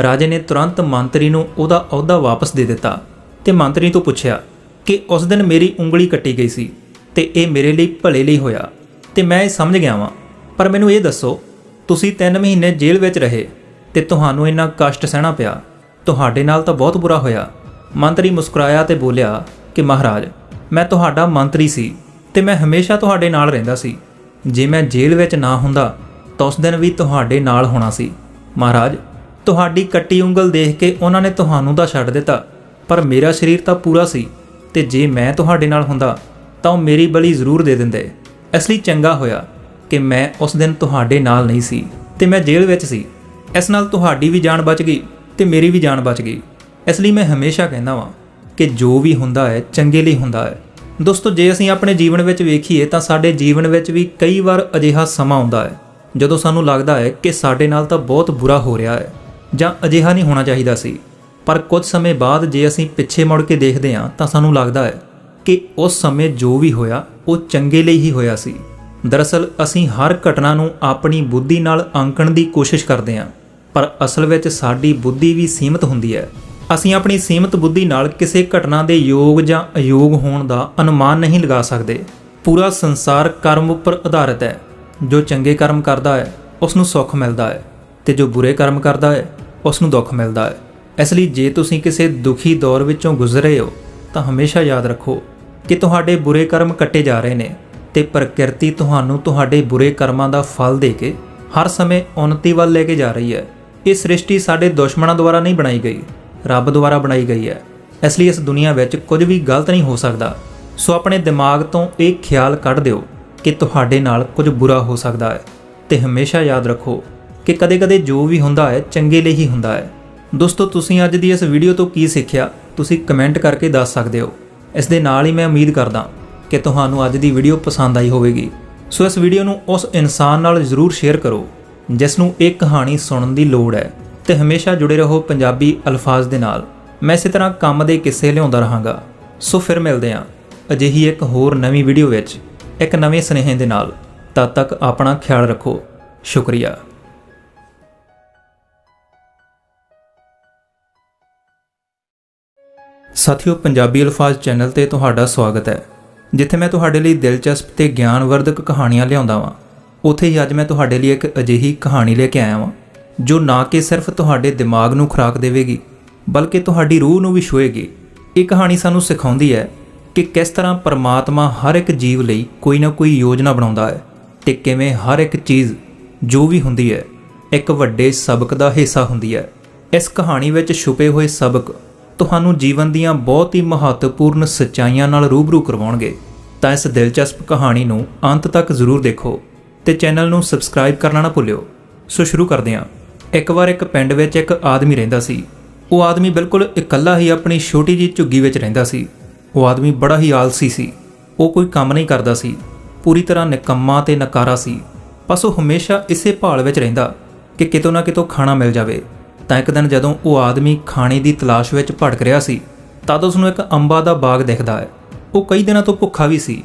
ਰਾਜੇ ਨੇ ਤੁਰੰਤ ਮੰਤਰੀ ਨੂੰ ਉਹਦਾ ਅਹੁਦਾ ਵਾਪਸ ਦੇ ਦਿੱਤਾ ਤੇ ਮੰਤਰੀ ਤੋਂ ਪੁੱਛਿਆ ਕਿ ਉਸ ਦਿਨ ਮੇਰੀ ਉਂਗਲੀ ਕੱਟੀ ਗਈ ਸੀ ਤੇ ਇਹ ਮੇਰੇ ਲਈ ਭਲੇ ਲਈ ਹੋਇਆ ਤੇ ਮੈਂ ਇਹ ਸਮਝ ਗਿਆ ਵਾਂ। ਪਰ ਮੈਨੂੰ ਇਹ ਦੱਸੋ, ਤੁਸੀਂ 3 ਮਹੀਨੇ ਜੇਲ੍ਹ ਵਿੱਚ ਰਹੇ ਤੇ ਤੁਹਾਨੂੰ ਇੰਨਾ ਕਸ਼ਟ ਸਹਿਣਾ ਪਿਆ। ਤੁਹਾਡੇ ਨਾਲ ਤਾਂ ਬਹੁਤ ਬੁਰਾ ਹੋਇਆ। ਮੰਤਰੀ ਮੁਸਕਰਾਇਆ ਤੇ ਬੋਲਿਆ ਕਿ, ਮਹਾਰਾਜ, ਮੈਂ ਤੁਹਾਡਾ ਮੰਤਰੀ ਸੀ ਤੇ ਮੈਂ ਹਮੇਸ਼ਾ ਤੁਹਾਡੇ ਨਾਲ ਰਹਿੰਦਾ ਸੀ। ਜੇ ਮੈਂ ਜੇਲ੍ਹ ਵਿੱਚ ਨਾ ਹੁੰਦਾ, ਤਾਂ ਉਸ ਦਿਨ ਵੀ ਤੁਹਾਡੇ ਨਾਲ ਹੋਣਾ ਸੀ। ਮਹਾਰਾਜ, ਤੁਹਾਡੀ ਕੱਟੀ ਉਂਗਲ ਦੇਖ ਕੇ ਉਹਨਾਂ ਨੇ ਤੁਹਾਨੂੰ ਤਾਂ ਛੱਡ ਦਿੱਤਾ, ਪਰ ਮੇਰਾ ਸਰੀਰ ਤਾਂ ਪੂਰਾ ਸੀ ਤੇ ਜੇ ਮੈਂ ਤੁਹਾਡੇ ਨਾਲ ਹੁੰਦਾ, ਤਾਂ ਉਹ ਮੇਰੀ ਬਲੀ ਜ਼ਰੂਰ ਦੇ ਦਿੰਦੇ। ਇਸ ਲਈ ਚੰਗਾ ਹੋਇਆ ਕਿ ਮੈਂ ਉਸ ਦਿਨ ਤੁਹਾਡੇ ਨਾਲ ਨਹੀਂ ਸੀ ਤੇ ਮੈਂ ਜੇਲ੍ਹ ਵਿੱਚ ਸੀ। ਇਸ ਨਾਲ ਤੁਹਾਡੀ ਵੀ ਜਾਨ ਬਚ ਗਈ ਤੇ ਮੇਰੀ ਵੀ ਜਾਨ ਬਚ ਗਈ। ਇਸ ਲਈ ਮੈਂ ਹਮੇਸ਼ਾ ਕਹਿੰਦਾ ਵਾਂ ਕਿ ਜੋ ਵੀ ਹੁੰਦਾ ਹੈ, ਚੰਗੇ ਲਈ ਹੁੰਦਾ ਹੈ। ਦੋਸਤੋ, ਜੇ ਅਸੀਂ ਆਪਣੇ ਜੀਵਨ ਵਿੱਚ ਵੇਖੀਏ ਤਾਂ ਸਾਡੇ ਜੀਵਨ ਵਿੱਚ ਵੀ ਕਈ ਵਾਰ ਅਜਿਹਾ ਸਮਾਂ ਆਉਂਦਾ ਹੈ, ਜਦੋਂ ਸਾਨੂੰ ਲੱਗਦਾ ਹੈ ਕਿ ਸਾਡੇ ਨਾਲ ਤਾਂ ਬਹੁਤ ਬੁਰਾ ਹੋ ਰਿਹਾ ਹੈ ਜਾਂ ਅਜਿਹਾ ਨਹੀਂ ਹੋਣਾ ਚਾਹੀਦਾ ਸੀ। ਪਰ ਕੁਝ ਸਮੇਂ ਬਾਅਦ ਜੇ ਅਸੀਂ ਪਿੱਛੇ ਮੁੜ ਕੇ ਦੇਖਦੇ ਹਾਂ ਤਾਂ ਸਾਨੂੰ ਲੱਗਦਾ ਹੈ ਕਿ ਉਸ ਸਮੇਂ ਜੋ ਵੀ ਹੋਇਆ, ਉਹ ਚੰਗੇ ਲਈ ਹੀ ਹੋਇਆ ਸੀ। ਦਰਅਸਲ, ਅਸੀਂ ਹਰ ਘਟਨਾ ਨੂੰ ਆਪਣੀ ਬੁੱਧੀ ਨਾਲ ਅੰਕਣ ਦੀ ਕੋਸ਼ਿਸ਼ ਕਰਦੇ ਹਾਂ, ਪਰ ਅਸਲ ਵਿੱਚ ਸਾਡੀ ਬੁੱਧੀ ਵੀ ਸੀਮਤ ਹੁੰਦੀ ਹੈ। ਅਸੀਂ ਆਪਣੀ ਸੀਮਤ ਬੁੱਧੀ ਨਾਲ ਕਿਸੇ ਘਟਨਾ ਦੇ ਯੋਗ ਜਾਂ ਅਯੋਗ ਹੋਣ ਦਾ ਅਨੁਮਾਨ ਨਹੀਂ ਲਗਾ ਸਕਦੇ। ਪੂਰਾ ਸੰਸਾਰ ਕਰਮ ਉੱਪਰ ਆਧਾਰਿਤ ਹੈ। ਜੋ ਚੰਗੇ ਕਰਮ ਕਰਦਾ ਹੈ ਉਸ ਨੂੰ ਸੁੱਖ ਮਿਲਦਾ ਹੈ ਤੇ ਜੋ ਬੁਰੇ ਕਰਮ ਕਰਦਾ ਹੈ ਉਸ ਨੂੰ ਦੁੱਖ ਮਿਲਦਾ ਹੈ। ਇਸ ਲਈ ਜੇ ਤੁਸੀਂ ਕਿਸੇ ਦੁਖੀ ਦੌਰ ਵਿੱਚੋਂ ਗੁਜ਼ਰ ਰਹੇ ਹੋ, ਤਾਂ ਹਮੇਸ਼ਾ ਯਾਦ ਰੱਖੋ ਕਿ ਤੁਹਾਡੇ ਬੁਰੇ ਕਰਮ ਕੱਟੇ ਜਾ ਰਹੇ ਨੇ। ਤੇ ਪ੍ਰਕਿਰਤੀ ਤੁਹਾਨੂੰ ਤੁਹਾਡੇ ਬੁਰੇ ਕਰਮਾਂ ਦਾ ਫਲ ਦੇ ਕੇ ਹਰ ਸਮੇਂ ਉન્નਤੀ ਵੱਲ ਲੈ ਕੇ ਜਾ ਰਹੀ ਹੈ। ਇਹ ਸ੍ਰਿਸ਼ਟੀ ਸਾਡੇ ਦੁਸ਼ਮਣਾਂ ਦੁਆਰਾ ਨਹੀਂ ਬਣਾਈ ਗਈ, ਰੱਬ ਦੁਆਰਾ ਬਣਾਈ ਗਈ ਹੈ। ਇਸ ਲਈ ਇਸ ਦੁਨੀਆ ਵਿੱਚ ਕੁਝ ਵੀ ਗਲਤ ਨਹੀਂ ਹੋ ਸਕਦਾ। ਸੋ ਆਪਣੇ ਦਿਮਾਗ ਤੋਂ ਇਹ ਖਿਆਲ ਕੱਢ ਦਿਓ ਕਿ ਤੁਹਾਡੇ ਨਾਲ ਕੁਝ ਬੁਰਾ ਹੋ ਸਕਦਾ ਹੈ। ਤੇ ਹਮੇਸ਼ਾ ਯਾਦ ਰੱਖੋ ਕਿ ਕਦੇ-ਕਦੇ ਜੋ ਵੀ ਹੁੰਦਾ ਹੈ, ਚੰਗੇ ਲਈ ਹੀ ਹੁੰਦਾ ਹੈ। ਦੋਸਤੋ, ਤੁਸੀਂ ਅੱਜ ਦੀ ਇਸ ਵੀਡੀਓ ਤੋਂ ਕੀ ਸਿੱਖਿਆ, ਤੁਸੀਂ ਕਮੈਂਟ ਕਰਕੇ ਦੱਸ ਸਕਦੇ ਹੋ। ਇਸ ਦੇ ਨਾਲ ਹੀ ਮੈਂ ਉਮੀਦ ਕਰਦਾ ਕਿ ਤੁਹਾਨੂੰ ਅੱਜ ਦੀ ਵੀਡੀਓ ਪਸੰਦ ਆਈ ਹੋਵੇਗੀ। ਸੋ ਇਸ ਵੀਡੀਓ ਨੂੰ ਉਸ ਇਨਸਾਨ ਨਾਲ ਜ਼ਰੂਰ ਸ਼ੇਅਰ ਕਰੋ, ਜਿਸ ਨੂੰ ਇਹ ਕਹਾਣੀ ਸੁਣਨ ਦੀ ਲੋੜ ਹੈ ਤੇ ਹਮੇਸ਼ਾ ਜੁੜੇ ਰਹੋ ਪੰਜਾਬੀ ਅਲਫਾਜ਼ ਦੇ ਨਾਲ। ਮੈਂ ਇਸੇ ਤਰ੍ਹਾਂ ਕੰਮ ਦੇ ਕਿੱਸੇ ਲਿਆਉਂਦਾ ਰਹਾਂਗਾ। ਸੋ ਫਿਰ ਮਿਲਦੇ ਹਾਂ ਅਜਿਹੀ ਇੱਕ ਹੋਰ ਨਵੀਂ ਵੀਡੀਓ ਵਿੱਚ, ਇੱਕ ਨਵੇਂ ਸੁਨੇਹੇ ਦੇ ਨਾਲ। ਤਦ ਤੱਕ ਆਪਣਾ ਖਿਆਲ ਰੱਖੋ। ਸ਼ੁਕਰੀਆ। ਸਾਥੀਓ, ਪੰਜਾਬੀ ਅਲਫਾਜ਼ ਚੈਨਲ ਤੇ ਤੁਹਾਡਾ ਸਵਾਗਤ ਹੈ। ਜਿੱਥੇ ਮੈਂ ਤੁਹਾਡੇ ਲਈ ਦਿਲਚਸਪ ਤੇ ਗਿਆਨਵਰਧਕ ਕਹਾਣੀਆਂ ਲਿਆਉਂਦਾ ਵਾਂ। ਉੱਥੇ ਹੀ ਅੱਜ ਮੈਂ ਤੁਹਾਡੇ ਲਈ ਇੱਕ ਅਜਿਹੀ ਕਹਾਣੀ ਲੈ ਕੇ ਆਇਆ ਵਾਂ, ਜੋ ਨਾ ਕਿ ਸਿਰਫ ਤੁਹਾਡੇ ਦਿਮਾਗ ਨੂੰ ਖੁਰਾਕ ਦੇਵੇਗੀ, ਬਲਕਿ ਤੁਹਾਡੀ ਰੂਹ ਨੂੰ ਵੀ ਛੂਹੇਗੀ ਇਹ ਕਹਾਣੀ ਸਾਨੂੰ ਸਿਖਾਉਂਦੀ ਹੈ ਕਿ ਕਿਸ ਤਰ੍ਹਾਂ ਪਰਮਾਤਮਾ ਹਰ ਇੱਕ ਜੀਵ ਲਈ ਕੋਈ ਨਾ ਕੋਈ ਯੋਜਨਾ ਬਣਾਉਂਦਾ ਹੈ ਤੇ ਕਿਵੇਂ ਹਰ ਇੱਕ ਚੀਜ਼, ਜੋ ਵੀ ਹੁੰਦੀ ਹੈ, ਇੱਕ ਵੱਡੇ ਸਬਕ ਦਾ ਹਿੱਸਾ ਹੁੰਦੀ ਹੈ। ਇਸ ਕਹਾਣੀ ਵਿੱਚ ਛੁਪੇ ਹੋਏ ਸਬਕ ਤੁਹਾਨੂੰ ਜੀਵਨ ਦੀਆਂ ਬਹੁਤ ਹੀ ਮਹੱਤਵਪੂਰਨ ਸੱਚਾਈਆਂ ਨਾਲ ਰੂਬਰੂ ਕਰਵਾਉਣਗੇ। ਤਾਂ ਇਸ ਦਿਲਚਸਪ ਕਹਾਣੀ ਨੂੰ ਅੰਤ ਤੱਕ ਜ਼ਰੂਰ ਦੇਖੋ ਤੇ ਚੈਨਲ ਨੂੰ ਸਬਸਕ੍ਰਾਈਬ ਕਰਨਾ ਨਾ ਭੁੱਲਿਓ। ਸੋ ਸ਼ੁਰੂ ਕਰਦੇ ਹਾਂ। ਇੱਕ ਵਾਰ ਇੱਕ ਪਿੰਡ ਵਿੱਚ ਇੱਕ ਆਦਮੀ ਰਹਿੰਦਾ ਸੀ। ਉਹ ਆਦਮੀ ਬਿਲਕੁਲ ਇਕੱਲਾ ਹੀ ਆਪਣੀ ਛੋਟੀ ਜਿਹੀ ਝੁੱਗੀ ਵਿੱਚ ਰਹਿੰਦਾ ਸੀ। ਉਹ ਆਦਮੀ ਬੜਾ ਹੀ ਆਲਸੀ ਸੀ। ਉਹ ਕੋਈ ਕੰਮ ਨਹੀਂ ਕਰਦਾ ਸੀ। ਪੂਰੀ ਤਰ੍ਹਾਂ ਨਿਕੰਮਾ ਤੇ ਨਕਾਰਾ ਸੀ। ਬਸ ਉਹ ਹਮੇਸ਼ਾ ਇਸੇ ਭਾਲ ਵਿੱਚ ਰਹਿੰਦਾ ਕਿ ਕਿਤੋਂ ਨਾ ਕਿਤੋਂ ਖਾਣਾ ਮਿਲ ਜਾਵੇ। ਤਾਂ ਇੱਕ ਦਿਨ ਜਦੋਂ ਉਹ ਆਦਮੀ ਖਾਣੇ ਦੀ ਤਲਾਸ਼ ਵਿੱਚ ਭਟਕ ਰਿਹਾ ਸੀ, ਤਦ ਉਸ ਨੂੰ ਇੱਕ ਅੰਬਾ ਦਾ ਬਾਗ ਦਿਖਦਾ ਹੈ। ਉਹ ਕਈ ਦਿਨਾਂ ਤੋਂ ਭੁੱਖਾ ਵੀ ਸੀ,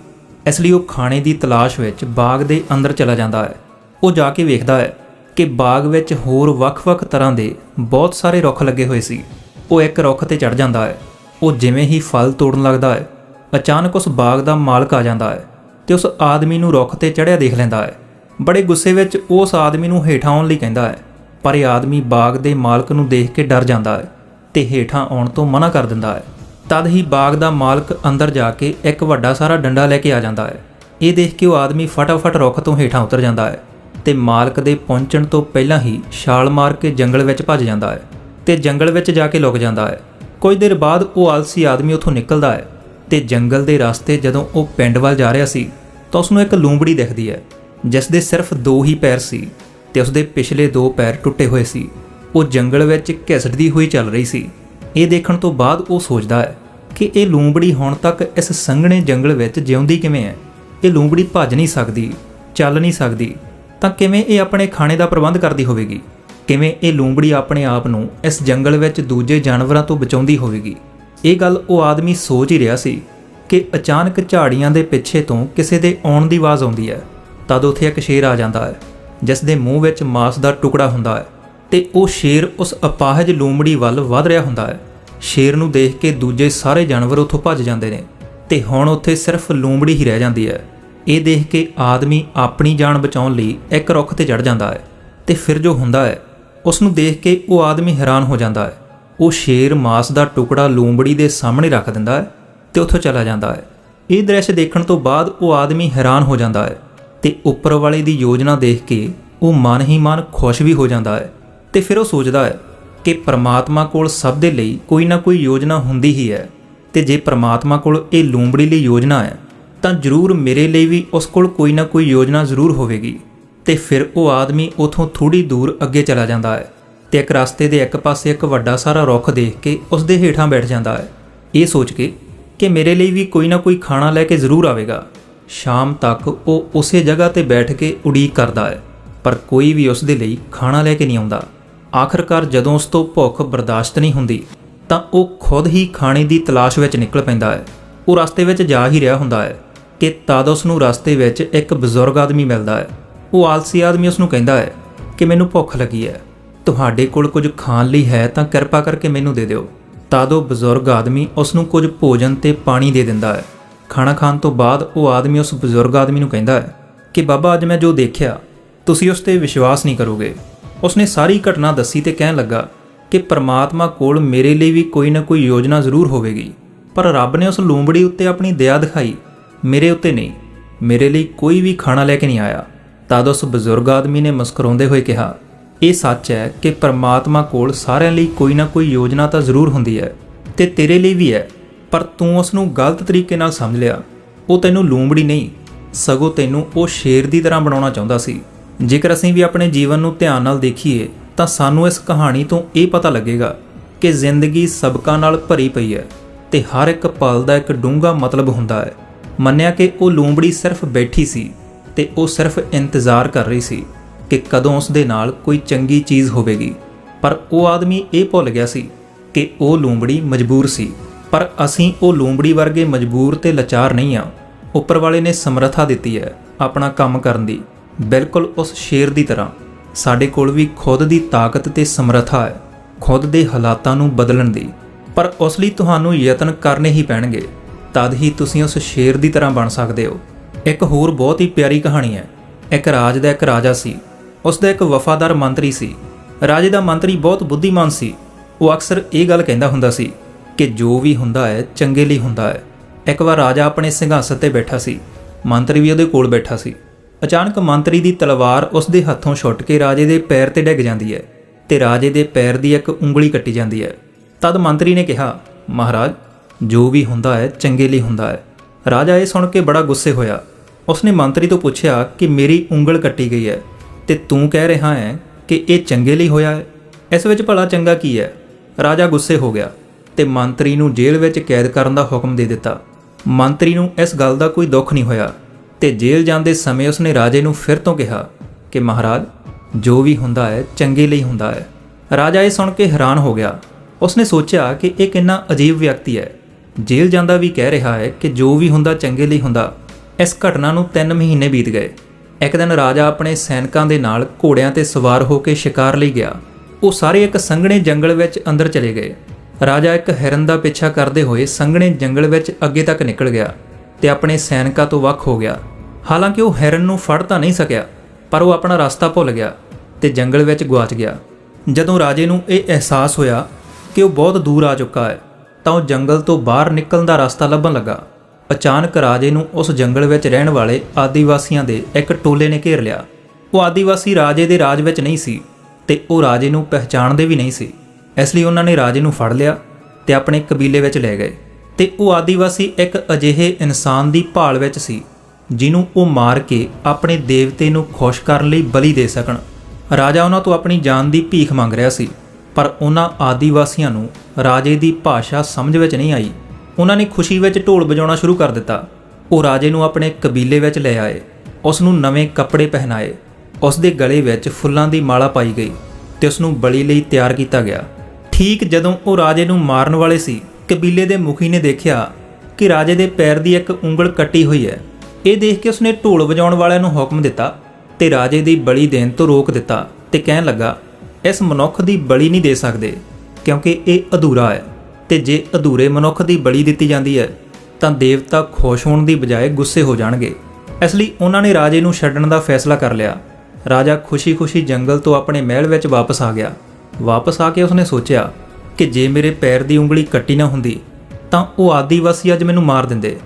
ਇਸ ਲਈ ਉਹ ਖਾਣੇ ਦੀ ਤਲਾਸ਼ ਵਿੱਚ ਬਾਗ ਦੇ ਅੰਦਰ ਚਲਾ ਜਾਂਦਾ ਹੈ। ਉਹ ਜਾ ਕੇ ਵੇਖਦਾ ਹੈ ਕਿ ਬਾਗ ਵਿੱਚ ਹੋਰ ਵੱਖ-ਵੱਖ ਤਰ੍ਹਾਂ ਦੇ ਬਹੁਤ ਸਾਰੇ ਰੁੱਖ ਲੱਗੇ ਹੋਏ ਸੀ। ਉਹ ਇੱਕ ਰੁੱਖ ਤੇ ਚੜ ਜਾਂਦਾ ਹੈ। ਉਹ ਜਿਵੇਂ ਹੀ ਫਲ ਤੋੜਨ ਲੱਗਦਾ ਹੈ, ਅਚਾਨਕ ਉਸ ਬਾਗ ਦਾ ਮਾਲਕ ਆ ਜਾਂਦਾ ਹੈ ਤੇ ਉਸ ਆਦਮੀ ਨੂੰ ਰੁੱਖ ਤੇ ਚੜ੍ਹਿਆ ਦੇਖ ਲੈਂਦਾ ਹੈ। ਬੜੇ ਗੁੱਸੇ ਵਿੱਚ ਉਸ ਆਦਮੀ ਨੂੰ ਹੇਠਾਂ ਆਉਣ ਲਈ ਕਹਿੰਦਾ ਹੈ ਪਰ ਇਹ ਆਦਮੀ ਬਾਗ ਦੇ ਮਾਲਕ ਨੂੰ ਦੇਖ ਕੇ ਡਰ ਜਾਂਦਾ ਹੈ ਤੇ ਹੇਠਾਂ ਆਉਣ ਤੋਂ ਮਨਾ ਕਰ ਦਿੰਦਾ ਹੈ। ਤਦ ਹੀ ਬਾਗ ਦਾ ਮਾਲਕ ਅੰਦਰ ਜਾ ਕੇ ਇੱਕ ਵੱਡਾ ਸਾਰਾ ਡੰਡਾ ਲੈ ਕੇ ਆ ਜਾਂਦਾ ਹੈ। ਇਹ ਦੇਖ ਕੇ ਉਹ ਆਦਮੀ ਫਟਾਫਟ ਰੁੱਖ ਤੋਂ ਹੇਠਾਂ ਉਤਰ ਜਾਂਦਾ ਹੈ ਤੇ ਮਾਲਕ ਦੇ ਪਹੁੰਚਣ ਤੋਂ ਪਹਿਲਾਂ ਹੀ ਛਾਲ ਮਾਰ ਕੇ ਜੰਗਲ ਵਿੱਚ ਭੱਜ ਜਾਂਦਾ ਹੈ ਤੇ ਜੰਗਲ ਵਿੱਚ ਜਾ ਕੇ ਲੁਕ ਜਾਂਦਾ ਹੈ। ਕੁਝ ਦੇਰ ਬਾਅਦ ਉਹ ਆਲਸੀ ਆਦਮੀ ਉੱਥੋਂ ਨਿਕਲਦਾ ਹੈ ਤੇ ਜੰਗਲ ਦੇ ਰਸਤੇ ਜਦੋਂ ਉਹ ਪਿੰਡ ਵੱਲ ਜਾ ਰਿਹਾ ਸੀ ਤਾਂ ਉਸ ਨੂੰ ਇੱਕ ਲੂੰਬੜੀ ਦਿਖਦੀ ਹੈ, ਜਿਸ ਦੇ ਸਿਰਫ ਦੋ ਹੀ ਪੈਰ ਸੀ। ਤੇ ਉਸਦੇ ਪਿਛਲੇ ਦੋ ਪੈਰ ਟੁੱਟੇ ਹੋਏ ਸੀ। ਉਹ ਜੰਗਲ ਵਿੱਚ ਘਿਸੜਦੀ ਹੋਈ ਚੱਲ ਰਹੀ ਸੀ। ਇਹ ਦੇਖਣ ਤੋਂ ਬਾਅਦ ਉਹ ਸੋਚਦਾ ਹੈ ਕਿ ਇਹ ਲੂੰਬੜੀ ਹੁਣ ਤੱਕ ਇਸ ਸੰਘਣੇ ਜੰਗਲ ਵਿੱਚ ਜਿਉਂਦੀ ਕਿਵੇਂ ਹੈ। ਇਹ ਲੂੰਬੜੀ ਭੱਜ ਨਹੀਂ ਸਕਦੀ, ਚੱਲ ਨਹੀਂ ਸਕਦੀ। ਤਾਂ ਕਿਵੇਂ ਇਹ ਆਪਣੇ ਖਾਣੇ ਦਾ ਪ੍ਰਬੰਧ ਕਰਦੀ ਹੋਵੇਗੀ? ਕਿਵੇਂ ਇਹ ਲੂੰਬੜੀ ਆਪਣੇ ਆਪ ਨੂੰ ਇਸ ਜੰਗਲ ਵਿੱਚ ਦੂਜੇ ਜਾਨਵਰਾਂ ਤੋਂ ਬਚਾਉਂਦੀ ਹੋਵੇਗੀ? ਇਹ ਗੱਲ ਉਹ ਆਦਮੀ ਸੋਚ ਹੀ ਰਿਹਾ ਸੀ ਕਿ ਅਚਾਨਕ ਝਾੜੀਆਂ ਦੇ ਪਿੱਛੇ ਤੋਂ ਕਿਸੇ ਦੇ ਆਉਣ ਦੀ ਆਵਾਜ਼ ਆਉਂਦੀ ਹੈ। ਤਦ ਉੱਥੇ ਇੱਕ ਸ਼ੇਰ ਆ ਜਾਂਦਾ ਹੈ। ਜਿਸ ਦੇ ਮੂੰਹ ਵਿੱਚ ਮਾਸ ਦਾ ਟੁਕੜਾ ਹੁੰਦਾ ਹੈ ਤੇ ਉਹ ਸ਼ੇਰ ਉਸ ਅਪਾਹਜ ਲੂੰਬੜੀ ਵੱਲ ਵਧ ਰਿਹਾ ਹੁੰਦਾ ਹੈ। ਸ਼ੇਰ ਨੂੰ ਦੇਖ ਕੇ ਦੂਜੇ ਸਾਰੇ ਜਾਨਵਰ ਉੱਥੋਂ ਭੱਜ ਜਾਂਦੇ ਨੇ ਤੇ ਹੁਣ ਉੱਥੇ ਸਿਰਫ ਲੂੰਬੜੀ ਹੀ ਰਹਿ ਜਾਂਦੀ ਹੈ। ਇਹ ਦੇਖ ਕੇ ਆਦਮੀ ਆਪਣੀ ਜਾਨ ਬਚਾਉਣ ਲਈ ਇੱਕ ਰੁੱਖ ਤੇ ਚੜ ਜਾਂਦਾ ਹੈ ਤੇ ਫਿਰ ਜੋ ਹੁੰਦਾ ਹੈ, ਉਸ ਨੂੰ ਦੇਖ ਕੇ ਉਹ ਆਦਮੀ ਹੈਰਾਨ ਹੋ ਜਾਂਦਾ ਹੈ। ਉਹ ਸ਼ੇਰ ਮਾਸ ਦਾ ਟੁਕੜਾ ਲੂੰਬੜੀ ਦੇ ਸਾਹਮਣੇ ਰੱਖ ਦਿੰਦਾ ਹੈ ਤੇ ਉੱਥੋਂ ਚਲਾ ਜਾਂਦਾ ਹੈ। ਇਹ ਦ੍ਰਿਸ਼ ਦੇਖਣ ਤੋਂ ਬਾਅਦ ਉਹ ਆਦਮੀ ਹੈਰਾਨ ਹੋ ਜਾਂਦਾ ਹੈ। ਤੇ ਉੱਪਰ ਵਾਲੇ ਦੀ ਯੋਜਨਾ ਦੇਖ ਕੇ ਉਹ ਮਨ ਹੀ ਮਨ ਖੁਸ਼ ਵੀ ਹੋ ਜਾਂਦਾ ਹੈ ਤੇ ਫਿਰ ਉਹ ਸੋਚਦਾ ਹੈ ਕਿ ਪ੍ਰਮਾਤਮਾ ਕੋਲ ਸਭ ਦੇ ਲਈ ਕੋਈ ਨਾ ਕੋਈ ਯੋਜਨਾ ਹੁੰਦੀ ਹੀ ਹੈ ਤੇ ਜੇ ਪ੍ਰਮਾਤਮਾ ਕੋਲ ਇਹ ਲੂੰਬੜੀ ਲਈ ਯੋਜਨਾ ਹੈ, ਤਾਂ ਜ਼ਰੂਰ ਮੇਰੇ ਲਈ ਵੀ ਉਸ ਕੋਲ ਕੋਈ ਨਾ ਕੋਈ ਯੋਜਨਾ ਜ਼ਰੂਰ ਹੋਵੇਗੀ। ਤੇ ਫਿਰ ਉਹ ਆਦਮੀ ਉਥੋਂ ਥੋੜੀ ਦੂਰ ਅੱਗੇ ਚਲਾ ਜਾਂਦਾ ਹੈ ਤੇ ਇੱਕ ਰਸਤੇ ਦੇ ਇੱਕ ਪਾਸੇ ਇੱਕ ਵੱਡਾ ਸਾਰਾ ਰੁੱਖ ਦੇਖ ਕੇ ਉਸ ਦੇ ਹੇਠਾਂ ਬੈਠ ਜਾਂਦਾ ਹੈ। ਇਹ ਸੋਚ ਕੇ ਕਿ ਮੇਰੇ ਲਈ ਵੀ ਕੋਈ ਨਾ ਕੋਈ ਖਾਣਾ ਲੈ ਕੇ ਜ਼ਰੂਰ ਆਵੇਗਾ। ਸ਼ਾਮ ਤੱਕ ਉਹ ਉਸੇ ਜਗ੍ਹਾ ਤੇ ਬੈਠ ਕੇ ਉਡੀਕ ਕਰਦਾ ਹੈ, ਪਰ ਕੋਈ ਵੀ ਉਸ ਦੇ ਲਈ ਖਾਣਾ ਲੈ ਕੇ ਨਹੀਂ ਆਉਂਦਾ। ਆਖਰਕਾਰ ਜਦੋਂ ਉਸ ਤੋਂ ਭੁੱਖ ਬਰਦਾਸ਼ਤ ਨਹੀਂ ਹੁੰਦੀ, ਤਾਂ ਉਹ ਖੁਦ ਹੀ ਖਾਣੇ ਦੀ ਤਲਾਸ਼ ਵਿੱਚ ਨਿਕਲ ਪੈਂਦਾ ਹੈ। ਉਹ ਰਸਤੇ ਵਿੱਚ ਜਾ ਹੀ ਰਿਹਾ ਹੁੰਦਾ ਹੈ ਕਿ ਤਦ ਉਸ ਨੂੰ ਰਸਤੇ ਵਿੱਚ ਇੱਕ ਬਜ਼ੁਰਗ ਆਦਮੀ ਮਿਲਦਾ ਹੈ। ਉਹ ਆਲਸੀ ਆਦਮੀ ਉਸ ਨੂੰ ਕਹਿੰਦਾ ਹੈ ਕਿ ਮੈਨੂੰ ਭੁੱਖ ਲੱਗੀ ਹੈ। ਤੁਹਾਡੇ ਕੋਲ ਕੁਝ ਖਾਣ ਲਈ ਹੈ ਤਾਂ ਕਿਰਪਾ ਕਰਕੇ ਮੈਨੂੰ ਦੇ ਦਿਓ। ਤਦ ਉਹ ਬਜ਼ੁਰਗ ਆਦਮੀ ਉਸ ਨੂੰ ਕੁਝ ਭੋਜਨ ਤੇ ਪਾਣੀ ਦੇ ਦਿੰਦਾ ਹੈ। ਖਾਣਾ ਖਾਣ ਤੋਂ ਬਾਅਦ ਉਹ ਆਦਮੀ ਉਸ ਬਜ਼ੁਰਗ ਆਦਮੀ ਨੂੰ ਕਹਿੰਦਾ ਹੈ ਕਿ ਬਾਬਾ, ਅੱਜ ਮੈਂ ਜੋ ਦੇਖਿਆ, ਤੁਸੀਂ ਉਸ ਤੇ ਵਿਸ਼ਵਾਸ ਨਹੀਂ ਕਰੋਗੇ। ਉਸਨੇ ਸਾਰੀ ਘਟਨਾ ਦੱਸੀ ਤੇ ਕਹਿਣ ਲੱਗਾ ਕਿ ਪ੍ਰਮਾਤਮਾ ਕੋਲ ਮੇਰੇ ਲਈ ਵੀ ਕੋਈ ਨਾ ਕੋਈ ਯੋਜਨਾ ਜ਼ਰੂਰ ਹੋਵੇਗੀ। ਪਰ ਰੱਬ ਨੇ ਉਸ ਲੂੰਬੜੀ ਉੱਤੇ ਆਪਣੀ ਦਇਆ ਦਿਖਾਈ। ਮੇਰੇ ਉੱਤੇ ਨਹੀਂ, ਮੇਰੇ ਲਈ ਕੋਈ ਵੀ ਖਾਣਾ ਲੈ ਕੇ ਨਹੀਂ ਆਇਆ। ਤਦ ਉਸ ਬਜ਼ੁਰਗ ਆਦਮੀ ਨੇ ਮੁਸਕਰਾਉਂਦੇ ਹੋਏ ਕਿਹਾ, ਇਹ ਸੱਚ ਹੈ ਕਿ ਪ੍ਰਮਾਤਮਾ ਕੋਲ ਸਾਰਿਆਂ ਲਈ ਕੋਈ ਨਾ ਕੋਈ ਯੋਜਨਾ ਤਾਂ ਜ਼ਰੂਰ ਹੁੰਦੀ ਹੈ ਤੇ ਤੇਰੇ ਲਈ ਵੀ ਹੈ। ਪਰ ਤੂੰ ਉਸ ਨੂੰ ਗਲਤ ਤਰੀਕੇ ਨਾਲ ਸਮਝ ਲਿਆ। ਉਹ ਤੈਨੂੰ ਲੂੰਬੜੀ ਨਹੀਂ, ਸਗੋਂ ਤੈਨੂੰ ਉਹ ਸ਼ੇਰ ਦੀ ਤਰ੍ਹਾਂ ਬਣਾਉਣਾ ਚਾਹੁੰਦਾ ਸੀ। ਜੇਕਰ ਅਸੀਂ ਵੀ ਆਪਣੇ ਜੀਵਨ ਨੂੰ ਧਿਆਨ ਨਾਲ ਦੇਖੀਏ, ਤਾਂ ਸਾਨੂੰ ਇਸ ਕਹਾਣੀ ਤੋਂ ਇਹ ਪਤਾ ਲੱਗੇਗਾ ਕਿ ਜ਼ਿੰਦਗੀ ਸਬਕਾਂ ਨਾਲ ਭਰੀ ਪਈ ਹੈ ਤੇ ਹਰ ਇੱਕ ਪਲ ਦਾ ਇੱਕ ਡੂੰਘਾ ਮਤਲਬ ਹੁੰਦਾ ਹੈ। ਮੰਨਿਆ ਕਿ ਉਹ ਲੂੰਬੜੀ ਸਿਰਫ ਬੈਠੀ ਸੀ ਤੇ ਉਹ ਸਿਰਫ ਇੰਤਜ਼ਾਰ ਕਰ ਰਹੀ ਸੀ ਕਿ ਕਦੋਂ ਉਸ ਦੇ ਨਾਲ ਕੋਈ ਚੰਗੀ ਚੀਜ਼ ਹੋਵੇਗੀ। ਪਰ ਉਹ ਆਦਮੀ ਇਹ ਭੁੱਲ ਗਿਆ ਸੀ ਕਿ ਉਹ ਲੂੰਬੜੀ ਮਜਬੂਰ ਸੀ। ਪਰ ਅਸੀਂ ਉਹ ਲੂੰਬੜੀ ਵਰਗੇ ਮਜਬੂਰ ਤੇ ਲਾਚਾਰ ਨਹੀਂ ਆ ਉੱਪਰ ਵਾਲੇ ਨੇ ਸਮਰੱਥਾ ਦਿੱਤੀ ਹੈ ਆਪਣਾ ਕੰਮ ਕਰਨ ਦੀ। ਬਿਲਕੁਲ ਉਸ ਸ਼ੇਰ ਦੀ ਤਰ੍ਹਾਂ। ਸਾਡੇ ਕੋਲ ਵੀ ਖੁਦ ਦੀ ਤਾਕਤ ਤੇ ਸਮਰੱਥਾ ਹੈ, ਖੁਦ ਦੇ ਹਾਲਾਤਾਂ ਨੂੰ ਬਦਲਣ ਦੀ। ਪਰ ਉਸ ਲਈ ਤੁਹਾਨੂੰ ਯਤਨ ਕਰਨੇ ਹੀ ਪੈਣਗੇ। ਤਦ ਹੀ ਤੁਸੀਂ ਉਸ ਸ਼ੇਰ ਦੀ ਤਰ੍ਹਾਂ ਬਣ ਸਕਦੇ ਹੋ। ਇੱਕ ਹੋਰ ਬਹੁਤ ਹੀ ਪਿਆਰੀ ਕਹਾਣੀ ਹੈ। ਇੱਕ ਰਾਜ ਦਾ ਇੱਕ ਰਾਜਾ ਸੀ। ਉਸ ਦਾ ਇੱਕ ਵਫਾਦਾਰ ਮੰਤਰੀ ਸੀ। ਰਾਜੇ ਦਾ ਮੰਤਰੀ ਬਹੁਤ ਬੁੱਧੀਮਾਨ ਸੀ। ਉਹ ਅਕਸਰ ਇਹ ਗੱਲ ਕਹਿੰਦਾ ਹੁੰਦਾ ਸੀ ਕਿ ਜੋ ਵੀ ਹੁੰਦਾ ਹੈ, ਚੰਗੇ ਲਈ ਹੁੰਦਾ ਹੈ। ਇੱਕ ਵਾਰ ਰਾਜਾ ਆਪਣੇ ਸਿੰਘਾਸਨ ਤੇ ਬੈਠਾ ਸੀ। ਮੰਤਰੀ ਵੀ ਉਹਦੇ ਕੋਲ ਬੈਠਾ ਸੀ। ਅਚਾਨਕ ਮੰਤਰੀ ਦੀ ਤਲਵਾਰ ਉਸ ਦੇ ਹੱਥੋਂ ਛੁੱਟ ਕੇ ਰਾਜੇ ਦੇ ਪੈਰ ਤੇ ਡਿੱਗ ਜਾਂਦੀ ਹੈ ਤੇ ਰਾਜੇ ਦੇ ਪੈਰ ਦੀ ਇੱਕ ਉਂਗਲੀ ਕੱਟੀ ਜਾਂਦੀ ਹੈ। ਤਦ ਮੰਤਰੀ ਨੇ ਕਿਹਾ, ਮਹਾਰਾਜ, ਜੋ ਵੀ ਹੁੰਦਾ ਹੈ, ਚੰਗੇ ਲਈ ਹੁੰਦਾ ਹੈ। ਰਾਜਾ ਇਹ ਸੁਣ ਕੇ ਬੜਾ ਗੁੱਸੇ ਹੋਇਆ। ਉਸਨੇ ਮੰਤਰੀ ਤੋਂ ਪੁੱਛਿਆ ਕਿ ਮੇਰੀ ਉਂਗਲ ਕੱਟੀ ਗਈ ਹੈ ਤੇ ਤੂੰ ਕਹਿ ਰਿਹਾ ਹੈ ਕਿ ਇਹ ਚੰਗੇ ਲਈ ਹੋਇਆ ਹੈ? ਇਸ ਵਿੱਚ ਭਲਾ ਚੰਗਾ ਕੀ ਹੈ? ਰਾਜਾ ਗੁੱਸੇ ਹੋ ਗਿਆ। ਤੇ ਮੰਤਰੀ ਨੂੰ ਜੇਲ੍ਹ ਵਿੱਚ ਕੈਦ ਕਰਨ ਦਾ ਹੁਕਮ ਦੇ ਦਿੱਤਾ। ਮੰਤਰੀ ਨੂੰ ਇਸ ਗੱਲ ਦਾ ਕੋਈ ਦੁੱਖ ਨਹੀਂ ਹੋਇਆ ਤੇ ਜੇਲ੍ਹ ਜਾਂਦੇ ਸਮੇਂ ਉਸਨੇ ਰਾਜੇ ਨੂੰ ਫਿਰ ਤੋਂ ਕਿਹਾ ਕਿ ਮਹਾਰਾਜ, ਜੋ ਵੀ ਹੁੰਦਾ ਹੈ, ਚੰਗੇ ਲਈ ਹੁੰਦਾ ਹੈ। ਰਾਜਾ ਇਹ ਸੁਣ ਕੇ ਹੈਰਾਨ ਹੋ ਗਿਆ। ਉਸਨੇ ਸੋਚਿਆ ਕਿ ਇਹ ਕਿੰਨਾ ਅਜੀਬ ਵਿਅਕਤੀ ਹੈ। ਜੇਲ੍ਹ ਜਾਂਦਾ ਵੀ ਕਹਿ ਰਿਹਾ ਹੈ ਕਿ ਜੋ ਵੀ ਹੁੰਦਾ, ਚੰਗੇ ਲਈ ਹੁੰਦਾ। ਇਸ ਘਟਨਾ ਨੂੰ 3 ਮਹੀਨੇ ਬੀਤ ਗਏ। ਇੱਕ ਦਿਨ ਰਾਜਾ ਆਪਣੇ ਸੈਨਿਕਾਂ ਦੇ ਨਾਲ ਘੋੜਿਆਂ ਤੇ ਸਵਾਰ ਹੋ ਕੇ ਸ਼ਿਕਾਰ ਲਈ ਗਿਆ। ਉਹ ਸਾਰੇ ਇੱਕ ਸੰਘਣੇ ਜੰਗਲ ਵਿੱਚ ਅੰਦਰ ਚਲੇ ਗਏ। ਰਾਜਾ ਇੱਕ ਹਿਰਨ ਦਾ ਪਿੱਛਾ ਕਰਦੇ ਹੋਏ ਸੰਘਣੇ ਜੰਗਲ ਵਿੱਚ ਅੱਗੇ ਤੱਕ ਨਿਕਲ ਗਿਆ ਤੇ ਆਪਣੇ ਸੈਨਿਕਾਂ ਤੋਂ ਵੱਖ ਹੋ ਗਿਆ। ਹਾਲਾਂਕਿ ਉਹ ਹਿਰਨ ਨੂੰ ਫੜ ਤਾਂ ਨਹੀਂ ਸਕਿਆ, ਪਰ ਉਹ ਆਪਣਾ ਰਸਤਾ ਭੁੱਲ ਗਿਆ ਤੇ ਜੰਗਲ ਵਿੱਚ ਗਵਾਚ ਗਿਆ। ਜਦੋਂ ਰਾਜੇ ਨੂੰ ਇਹ ਅਹਿਸਾਸ ਹੋਇਆ ਕਿ ਉਹ ਬਹੁਤ ਦੂਰ ਆ ਚੁੱਕਾ ਹੈ, ਤਾਂ ਉਹ ਜੰਗਲ ਤੋਂ ਬਾਹਰ ਨਿਕਲਣ ਦਾ ਰਸਤਾ ਲੱਭਣ ਲੱਗਾ। ਅਚਾਨਕ ਰਾਜੇ ਨੂੰ ਉਸ ਜੰਗਲ ਵਿੱਚ ਰਹਿਣ ਵਾਲੇ ਆਦੀਵਾਸੀਆਂ ਦੇ ਇੱਕ ਟੋਲੇ ਨੇ ਘੇਰ ਲਿਆ। ਉਹ ਆਦੀਵਾਸੀ ਰਾਜੇ ਦੇ ਰਾਜ ਵਿੱਚ ਨਹੀਂ ਸੀ ਤੇ ਉਹ ਰਾਜੇ ਨੂੰ ਪਹਿਚਾਣਦੇ ਵੀ ਨਹੀਂ ਸੀ। ਇਸ ਲਈ ਉਹਨਾਂ ਨੇ ਰਾਜੇ ਨੂੰ ਫੜ ਲਿਆ ਤੇ ਆਪਣੇ ਕਬੀਲੇ ਵਿੱਚ ਲੈ ਗਏ। ਤੇ ਉਹ ਆਦੀਵਾਸੀ ਇੱਕ ਅਜਿਹੇ ਇਨਸਾਨ ਦੀ ਭਾਲ ਵਿੱਚ ਸੀ, ਜਿਹਨੂੰ ਉਹ ਮਾਰ ਕੇ ਆਪਣੇ ਦੇਵਤੇ ਨੂੰ ਖੁਸ਼ ਕਰਨ ਲਈ ਬਲੀ ਦੇ ਸਕਣ। ਰਾਜਾ ਉਹਨਾਂ ਤੋਂ ਆਪਣੀ ਜਾਨ ਦੀ ਭੀਖ ਮੰਗ ਰਿਹਾ ਸੀ, ਪਰ ਉਹਨਾਂ ਆਦੀਵਾਸੀਆਂ ਨੂੰ ਰਾਜੇ ਦੀ ਭਾਸ਼ਾ ਸਮਝ ਵਿੱਚ ਨਹੀਂ ਆਈ। ਉਹਨਾਂ ਨੇ ਖੁਸ਼ੀ ਵਿੱਚ ਢੋਲ ਵਜਾਉਣਾ ਸ਼ੁਰੂ ਕਰ ਦਿੱਤਾ। ਉਹ ਰਾਜੇ ਨੂੰ ਆਪਣੇ ਕਬੀਲੇ ਵਿੱਚ ਲੈ ਆਏ, ਉਸ ਨੂੰ ਨਵੇਂ ਕੱਪੜੇ ਪਹਿਨਾਏ, ਉਸ ਦੇ ਗਲੇ ਵਿੱਚ ਫੁੱਲਾਂ ਦੀ ਮਾਲਾ ਪਾਈ ਗਈ ਤੇ ਉਸ ਨੂੰ ਬਲੀ ਲਈ ਤਿਆਰ ਕੀਤਾ ਗਿਆ। ਠੀਕ ਜਦੋਂ ਉਹ ਰਾਜੇ ਨੂੰ ਮਾਰਨ ਵਾਲੇ ਸੀ, ਕਬੀਲੇ ਦੇ ਮੁਖੀ ਨੇ ਦੇਖਿਆ ਕਿ ਰਾਜੇ ਦੇ ਪੈਰ ਦੀ ਇੱਕ ਉਂਗਲ ਕੱਟੀ ਹੋਈ ਹੈ। ਇਹ ਦੇਖ ਕੇ ਉਸਨੇ ਢੋਲ ਵਜਾਉਣ ਵਾਲਿਆਂ ਨੂੰ ਹੁਕਮ ਦਿੱਤਾ ਤੇ ਰਾਜੇ ਦੀ ਬਲੀ ਦੇਣ ਤੋਂ ਰੋਕ ਦਿੱਤਾ ਤੇ ਕਹਿਣ ਲੱਗਾ, ਇਸ ਮਨੁੱਖ ਦੀ ਬਲੀ ਨਹੀਂ ਦੇ ਸਕਦੇ, ਕਿਉਂਕਿ ਇਹ ਅਧੂਰਾ ਹੈ ਤੇ ਜੇ ਅਧੂਰੇ ਮਨੁੱਖ ਦੀ ਬਲੀ ਦਿੱਤੀ ਜਾਂਦੀ ਹੈ, ਤਾਂ ਦੇਵਤਾ ਖੁਸ਼ ਹੋਣ ਦੀ ਬਜਾਏ ਗੁੱਸੇ ਹੋ ਜਾਣਗੇ। ਇਸ ਲਈ ਉਹਨਾਂ ਨੇ ਰਾਜੇ ਨੂੰ ਛੱਡਣ ਦਾ ਫੈਸਲਾ ਕਰ ਲਿਆ। ਰਾਜਾ ਖੁਸ਼ੀ-ਖੁਸ਼ੀ ਜੰਗਲ ਤੋਂ ਆਪਣੇ ਮਹਿਲ ਵਿੱਚ ਵਾਪਸ ਆ ਗਿਆ। ਵਾਪਸ ਆ ਕੇ ਉਸਨੇ ਸੋਚਿਆ ਕਿ ਜੇ ਮੇਰੇ ਪੈਰ ਦੀ ਉਂਗਲੀ ਕੱਟੀ ਨਾ ਹੁੰਦੀ, ਤਾਂ ਉਹ ਆਦੀਵਾਸੀ ਅੱਜ ਮੈਨੂੰ ਮਾਰ ਦਿੰਦੇ।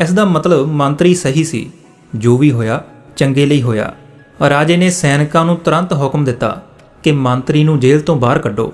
ਇਸ ਦਾ ਮਤਲਬ ਮੰਤਰੀ ਸਹੀ ਸੀ। ਜੋ ਵੀ ਹੋਇਆ, ਚੰਗੇ ਲਈ ਹੋਇਆ। ਰਾਜੇ ਨੇ ਸੈਨਿਕਾਂ ਨੂੰ ਤੁਰੰਤ ਹੁਕਮ ਦਿੱਤਾ ਕਿ ਮੰਤਰੀ ਨੂੰ ਜੇਲ੍ਹ ਤੋਂ ਬਾਹਰ ਕੱਢੋ।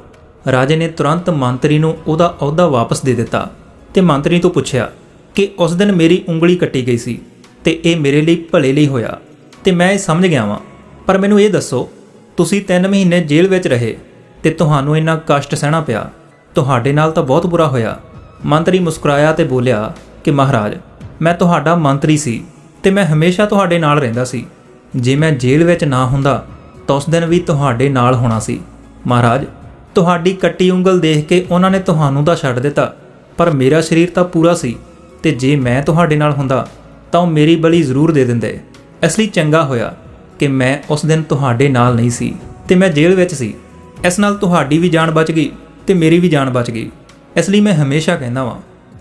ਰਾਜੇ ਨੇ ਤੁਰੰਤ ਮੰਤਰੀ ਨੂੰ ਉਹਦਾ ਅਹੁਦਾ ਵਾਪਸ ਦੇ ਦਿੱਤਾ ਤੇ ਮੰਤਰੀ ਤੋਂ ਪੁੱਛਿਆ ਕਿ ਉਸ ਦਿਨ ਮੇਰੀ ਉਂਗਲੀ ਕੱਟੀ ਗਈ ਸੀ ਤੇ ਇਹ ਮੇਰੇ ਲਈ ਭਲੇ ਲਈ ਹੋਇਆ ਤੇ ਮੈਂ ਇਹ ਸਮਝ ਗਿਆ ਵਾਂ। ਪਰ ਮੈਨੂੰ ਇਹ ਦੱਸੋ, ਤੁਸੀਂ 3 ਮਹੀਨੇ ਜੇਲ੍ਹ ਵਿੱਚ ਰਹੇ ਤੇ ਤੁਹਾਨੂੰ ਇੰਨਾ ਕਸ਼ਟ ਸਹਿਣਾ ਪਿਆ। ਤੁਹਾਡੇ ਨਾਲ ਤਾਂ ਬਹੁਤ ਬੁਰਾ ਹੋਇਆ। ਮੰਤਰੀ ਮੁਸਕਰਾਇਆ ਤੇ ਬੋਲਿਆ ਕਿ, ਮਹਾਰਾਜ, ਮੈਂ ਤੁਹਾਡਾ ਮੰਤਰੀ ਸੀ ਤੇ ਮੈਂ ਹਮੇਸ਼ਾ ਤੁਹਾਡੇ ਨਾਲ ਰਹਿੰਦਾ ਸੀ। ਜੇ ਮੈਂ ਜੇਲ੍ਹ ਵਿੱਚ ਨਾ ਹੁੰਦਾ, ਤਾਂ ਉਸ ਦਿਨ ਵੀ ਤੁਹਾਡੇ ਨਾਲ ਹੋਣਾ ਸੀ। ਮਹਾਰਾਜ, ਤੁਹਾਡੀ ਕੱਟੀ ਉਂਗਲ ਦੇਖ ਕੇ ਉਹਨਾਂ ਨੇ ਤੁਹਾਨੂੰ ਤਾਂ ਛੱਡ ਦਿੱਤਾ, ਪਰ ਮੇਰਾ ਸਰੀਰ ਤਾਂ ਪੂਰਾ ਸੀ ਤੇ ਜੇ ਮੈਂ ਤੁਹਾਡੇ ਨਾਲ ਹੁੰਦਾ, ਤਾਂ ਉਹ ਮੇਰੀ ਬਲੀ ਜ਼ਰੂਰ ਦੇ ਦਿੰਦੇ। ਇਸ ਲਈ ਚੰਗਾ ਹੋਇਆ ਕਿ ਮੈਂ ਉਸ ਦਿਨ ਤੁਹਾਡੇ ਨਾਲ ਨਹੀਂ ਸੀ ਤੇ ਮੈਂ ਜੇਲ੍ਹ ਵਿੱਚ ਸੀ। ਇਸ ਨਾਲ ਤੁਹਾਡੀ ਵੀ ਜਾਨ ਬਚ ਗਈ ਤੇ ਮੇਰੀ ਵੀ ਜਾਨ ਬਚ ਗਈ। ਇਸ ਲਈ ਮੈਂ ਹਮੇਸ਼ਾ ਕਹਿੰਦਾ ਵਾਂ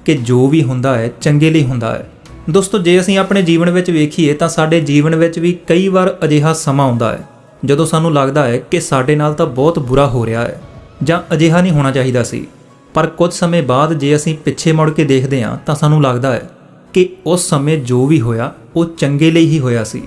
ਕਿ ਜੋ ਵੀ ਹੁੰਦਾ ਹੈ, ਚੰਗੇ ਲਈ ਹੁੰਦਾ ਹੈ। ਦੋਸਤੋ, ਜੇ ਅਸੀਂ ਆਪਣੇ ਜੀਵਨ ਵਿੱਚ ਵੇਖੀਏ ਤਾਂ ਸਾਡੇ ਜੀਵਨ ਵਿੱਚ ਵੀ ਕਈ ਵਾਰ ਅਜਿਹਾ ਸਮਾਂ ਆਉਂਦਾ ਹੈ, ਜਦੋਂ ਸਾਨੂੰ ਲੱਗਦਾ ਹੈ ਕਿ ਸਾਡੇ ਨਾਲ ਤਾਂ ਬਹੁਤ ਬੁਰਾ ਹੋ ਰਿਹਾ ਹੈ ਜਾਂ ਅਜਿਹਾ ਨਹੀਂ ਹੋਣਾ ਚਾਹੀਦਾ ਸੀ। ਪਰ ਕੁਝ ਸਮੇਂ ਬਾਅਦ ਜੇ ਅਸੀਂ ਪਿੱਛੇ ਮੁੜ ਕੇ ਦੇਖਦੇ ਹਾਂ ਤਾਂ ਸਾਨੂੰ ਲੱਗਦਾ ਹੈ ਕਿ ਉਸ ਸਮੇਂ ਜੋ ਵੀ ਹੋਇਆ, ਉਹ ਚੰਗੇ ਲਈ ਹੀ ਹੋਇਆ ਸੀ।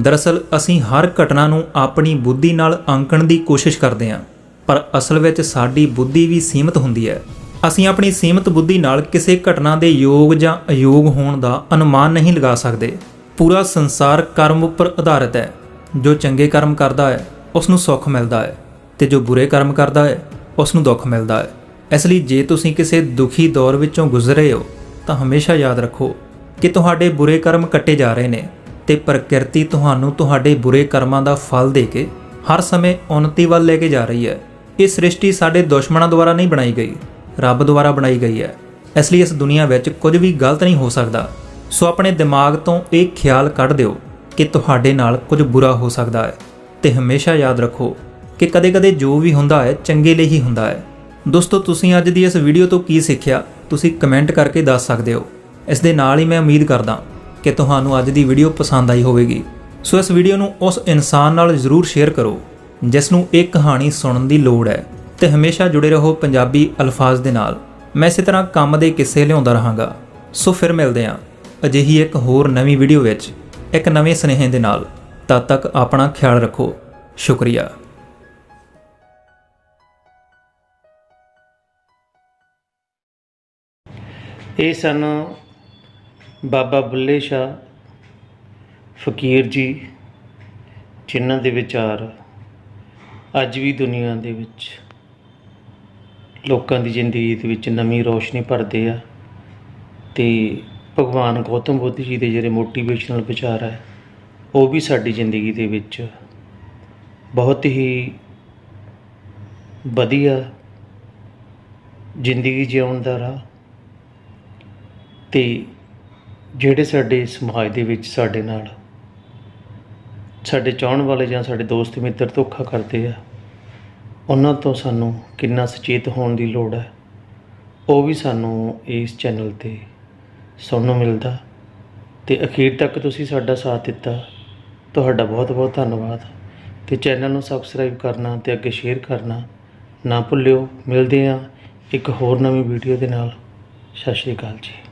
ਦਰਅਸਲ, ਅਸੀਂ ਹਰ ਘਟਨਾ ਨੂੰ ਆਪਣੀ ਬੁੱਧੀ ਨਾਲ ਆਂਕਣ ਦੀ ਕੋਸ਼ਿਸ਼ ਕਰਦੇ ਹਾਂ। ਪਰ ਅਸਲ ਵਿੱਚ ਸਾਡੀ ਬੁੱਧੀ ਵੀ ਸੀਮਤ ਹੁੰਦੀ ਹੈ। ਅਸੀਂ ਆਪਣੀ ਸੀਮਤ ਬੁੱਧੀ ਨਾਲ ਕਿਸੇ ਘਟਨਾ ਦੇ ਯੋਗ ਜਾਂ ਅਯੋਗ ਹੋਣ ਦਾ ਅਨੁਮਾਨ ਨਹੀਂ ਲਗਾ ਸਕਦੇ। ਪੂਰਾ ਸੰਸਾਰ ਕਰਮ ਉੱਪਰ ਆਧਾਰਿਤ ਹੈ। ਜੋ ਚੰਗੇ ਕਰਮ ਕਰਦਾ ਹੈ ਉਸ ਨੂੰ ਸੁੱਖ ਮਿਲਦਾ ਹੈ ਤੇ ਜੋ ਬੁਰੇ ਕਰਮ ਕਰਦਾ ਹੈ ਉਸ ਨੂੰ ਦੁੱਖ ਮਿਲਦਾ ਹੈ। ਇਸ ਲਈ ਜੇ ਤੁਸੀਂ ਕਿਸੇ ਦੁਖੀ ਦੌਰ ਵਿੱਚੋਂ ਗੁਜ਼ਰ ਹੋ, ਤਾਂ ਹਮੇਸ਼ਾ ਯਾਦ ਰੱਖੋ ਕਿ ਤੁਹਾਡੇ ਬੁਰੇ ਕਰਮ ਕੱਟੇ ਜਾ ਰਹੇ ਨੇ ਤੇ ਪ੍ਰਕਿਰਤੀ ਤੁਹਾਨੂੰ ਤੁਹਾਡੇ ਬੁਰੇ ਕਰਮਾਂ ਦਾ ਫਲ ਦੇ ਕੇ ਹਰ ਸਮੇਂ ਉન્નਤੀ ਵੱਲ ਲੈ ਕੇ ਜਾ ਰਹੀ ਹੈ। ਇਹ ਸ੍ਰਿਸ਼ਟੀ ਸਾਡੇ ਦੁਸ਼ਮਣਾਂ ਦੁਆਰਾ ਨਹੀਂ ਬਣਾਈ ਗਈ, ਰੱਬ ਦੁਆਰਾ ਬਣਾਈ ਗਈ ਹੈ। ਇਸ ਲਈ ਇਸ ਦੁਨੀਆ ਵਿੱਚ ਕੁਝ ਵੀ ਗਲਤ ਨਹੀਂ ਹੋ ਸਕਦਾ। ਸੋ ਆਪਣੇ ਦਿਮਾਗ ਤੋਂ ਇਹ ਖਿਆਲ ਕੱਢ ਦਿਓ ਕਿ ਤੁਹਾਡੇ ਨਾਲ ਕੁਝ ਬੁਰਾ ਹੋ ਸਕਦਾ ਹੈ ਤੇ ਹਮੇਸ਼ਾ ਯਾਦ ਰੱਖੋ ਕਿ ਕਦੇ-ਕਦੇ ਜੋ ਵੀ ਹੁੰਦਾ ਹੈ, ਚੰਗੇ ਲਈ ਹੀ ਹੁੰਦਾ ਹੈ। ਦੋਸਤੋ, ਤੁਸੀਂ ਅੱਜ ਦੀ ਇਸ ਵੀਡੀਓ ਤੋਂ ਕੀ ਸਿੱਖਿਆ, ਤੁਸੀਂ ਕਮੈਂਟ ਕਰਕੇ ਦੱਸ ਸਕਦੇ ਹੋ। ਇਸ ਦੇ ਨਾਲ ਹੀ ਮੈਂ ਉਮੀਦ ਕਰਦਾ ਕਿ ਤੁਹਾਨੂੰ ਅੱਜ ਦੀ ਵੀਡੀਓ ਪਸੰਦ ਆਈ ਹੋਵੇਗੀ। ਸੋ ਇਸ ਵੀਡੀਓ ਨੂੰ ਉਸ ਇਨਸਾਨ ਨਾਲ ਜ਼ਰੂਰ ਸ਼ੇਅਰ ਕਰੋ ਜਿਸ ਨੂੰ ਇਹ ਕਹਾਣੀ ਸੁਣਨ ਦੀ ਲੋੜ ਹੈ ਤੇ ਹਮੇਸ਼ਾ ਜੁੜੇ ਰਹੋ ਪੰਜਾਬੀ ਅਲਫਾਜ਼ ਦੇ ਨਾਲ। ਮੈਂ ਇਸੇ ਤਰ੍ਹਾਂ ਕੰਮ ਦੇ ਕਿੱਸੇ ਲਿਆਉਂਦਾ ਰਹਾਂਗਾ। ਸੋ ਫਿਰ ਮਿਲਦੇ ਹਾਂ ਅਜਿਹੀ ਇੱਕ ਹੋਰ ਨਵੀਂ ਵੀਡੀਓ ਵਿੱਚ, ਇੱਕ ਨਵੇਂ ਸੁਨੇਹੇ ਦੇ ਨਾਲ। ਤਦ ਤੱਕ ਆਪਣਾ ਖਿਆਲ ਰੱਖੋ। ਸ਼ੁਕਰੀਆ। ਇਹ ਸਨ ਬਾਬਾ ਬੁੱਲੇ ਸ਼ਾਹ ਫਕੀਰ ਜੀ, ਜਿਨ੍ਹਾਂ ਦੇ ਵਿਚਾਰ ਅੱਜ ਵੀ ਦੁਨੀਆ ਦੇ ਵਿੱਚ ਲੋਕਾਂ ਦੀ ਜ਼ਿੰਦਗੀ ਦੇ ਵਿੱਚ ਨਵੀਂ ਰੋਸ਼ਨੀ ਭਰਦੇ ਆ ਤੇ ਭਗਵਾਨ ਗੌਤਮ ਬੁੱਧ ਜੀ ਦੇ ਜਿਹੜੇ ਮੋਟੀਵੇਸ਼ਨਲ ਵਿਚਾਰ ਹੈ ਉਹ ਵੀ ਸਾਡੀ ਜ਼ਿੰਦਗੀ ਦੇ ਵਿੱਚ ਬਹੁਤ ਹੀ ਵਧੀਆ ਜ਼ਿੰਦਗੀ ਜਿਉਣ ਦਾ ਰਾਹ ਤੇ ਜਿਹੜੇ ਸਾਡੇ ਸਮਾਜ ਦੇ ਵਿੱਚ ਸਾਡੇ ਨਾਲ, ਸਾਡੇ ਚਾਹਣ ਵਾਲੇ ਜਾਂ ਸਾਡੇ ਦੋਸਤ ਮਿੱਤਰ ਧੋਖਾ ਕਰਦੇ ਆ ਉਹਨਾਂ ਤੋਂ ਸਾਨੂੰ ਕਿੰਨਾ ਸੁਚੇਤ ਹੋਣ ਦੀ ਲੋੜ ਹੈ। ਉਹ ਵੀ ਸਾਨੂੰ ਇਸ ਚੈਨਲ ਤੇ ਸੁਣਨ ਨੂੰ ਮਿਲਦਾ। ਤੇ ਅਖੀਰ ਤੱਕ ਤੁਸੀਂ ਸਾਡਾ ਸਾਥ ਦਿੱਤਾ। ਤੁਹਾਡਾ ਬਹੁਤ ਬਹੁਤ ਧੰਨਵਾਦ। ਤੇ ਚੈਨਲ ਨੂੰ ਸਬਸਕ੍ਰਾਈਬ ਕਰਨਾ ਤੇ ਅੱਗੇ ਸ਼ੇਅਰ ਕਰਨਾ ਨਾ ਭੁੱਲਿਓ। ਮਿਲਦੇ ਹਾਂ ਇੱਕ ਹੋਰ ਨਵੀਂ ਵੀਡੀਓ ਦੇ ਨਾਲ। ਸਤਿ ਸ਼੍ਰੀ ਅਕਾਲ ਜੀ।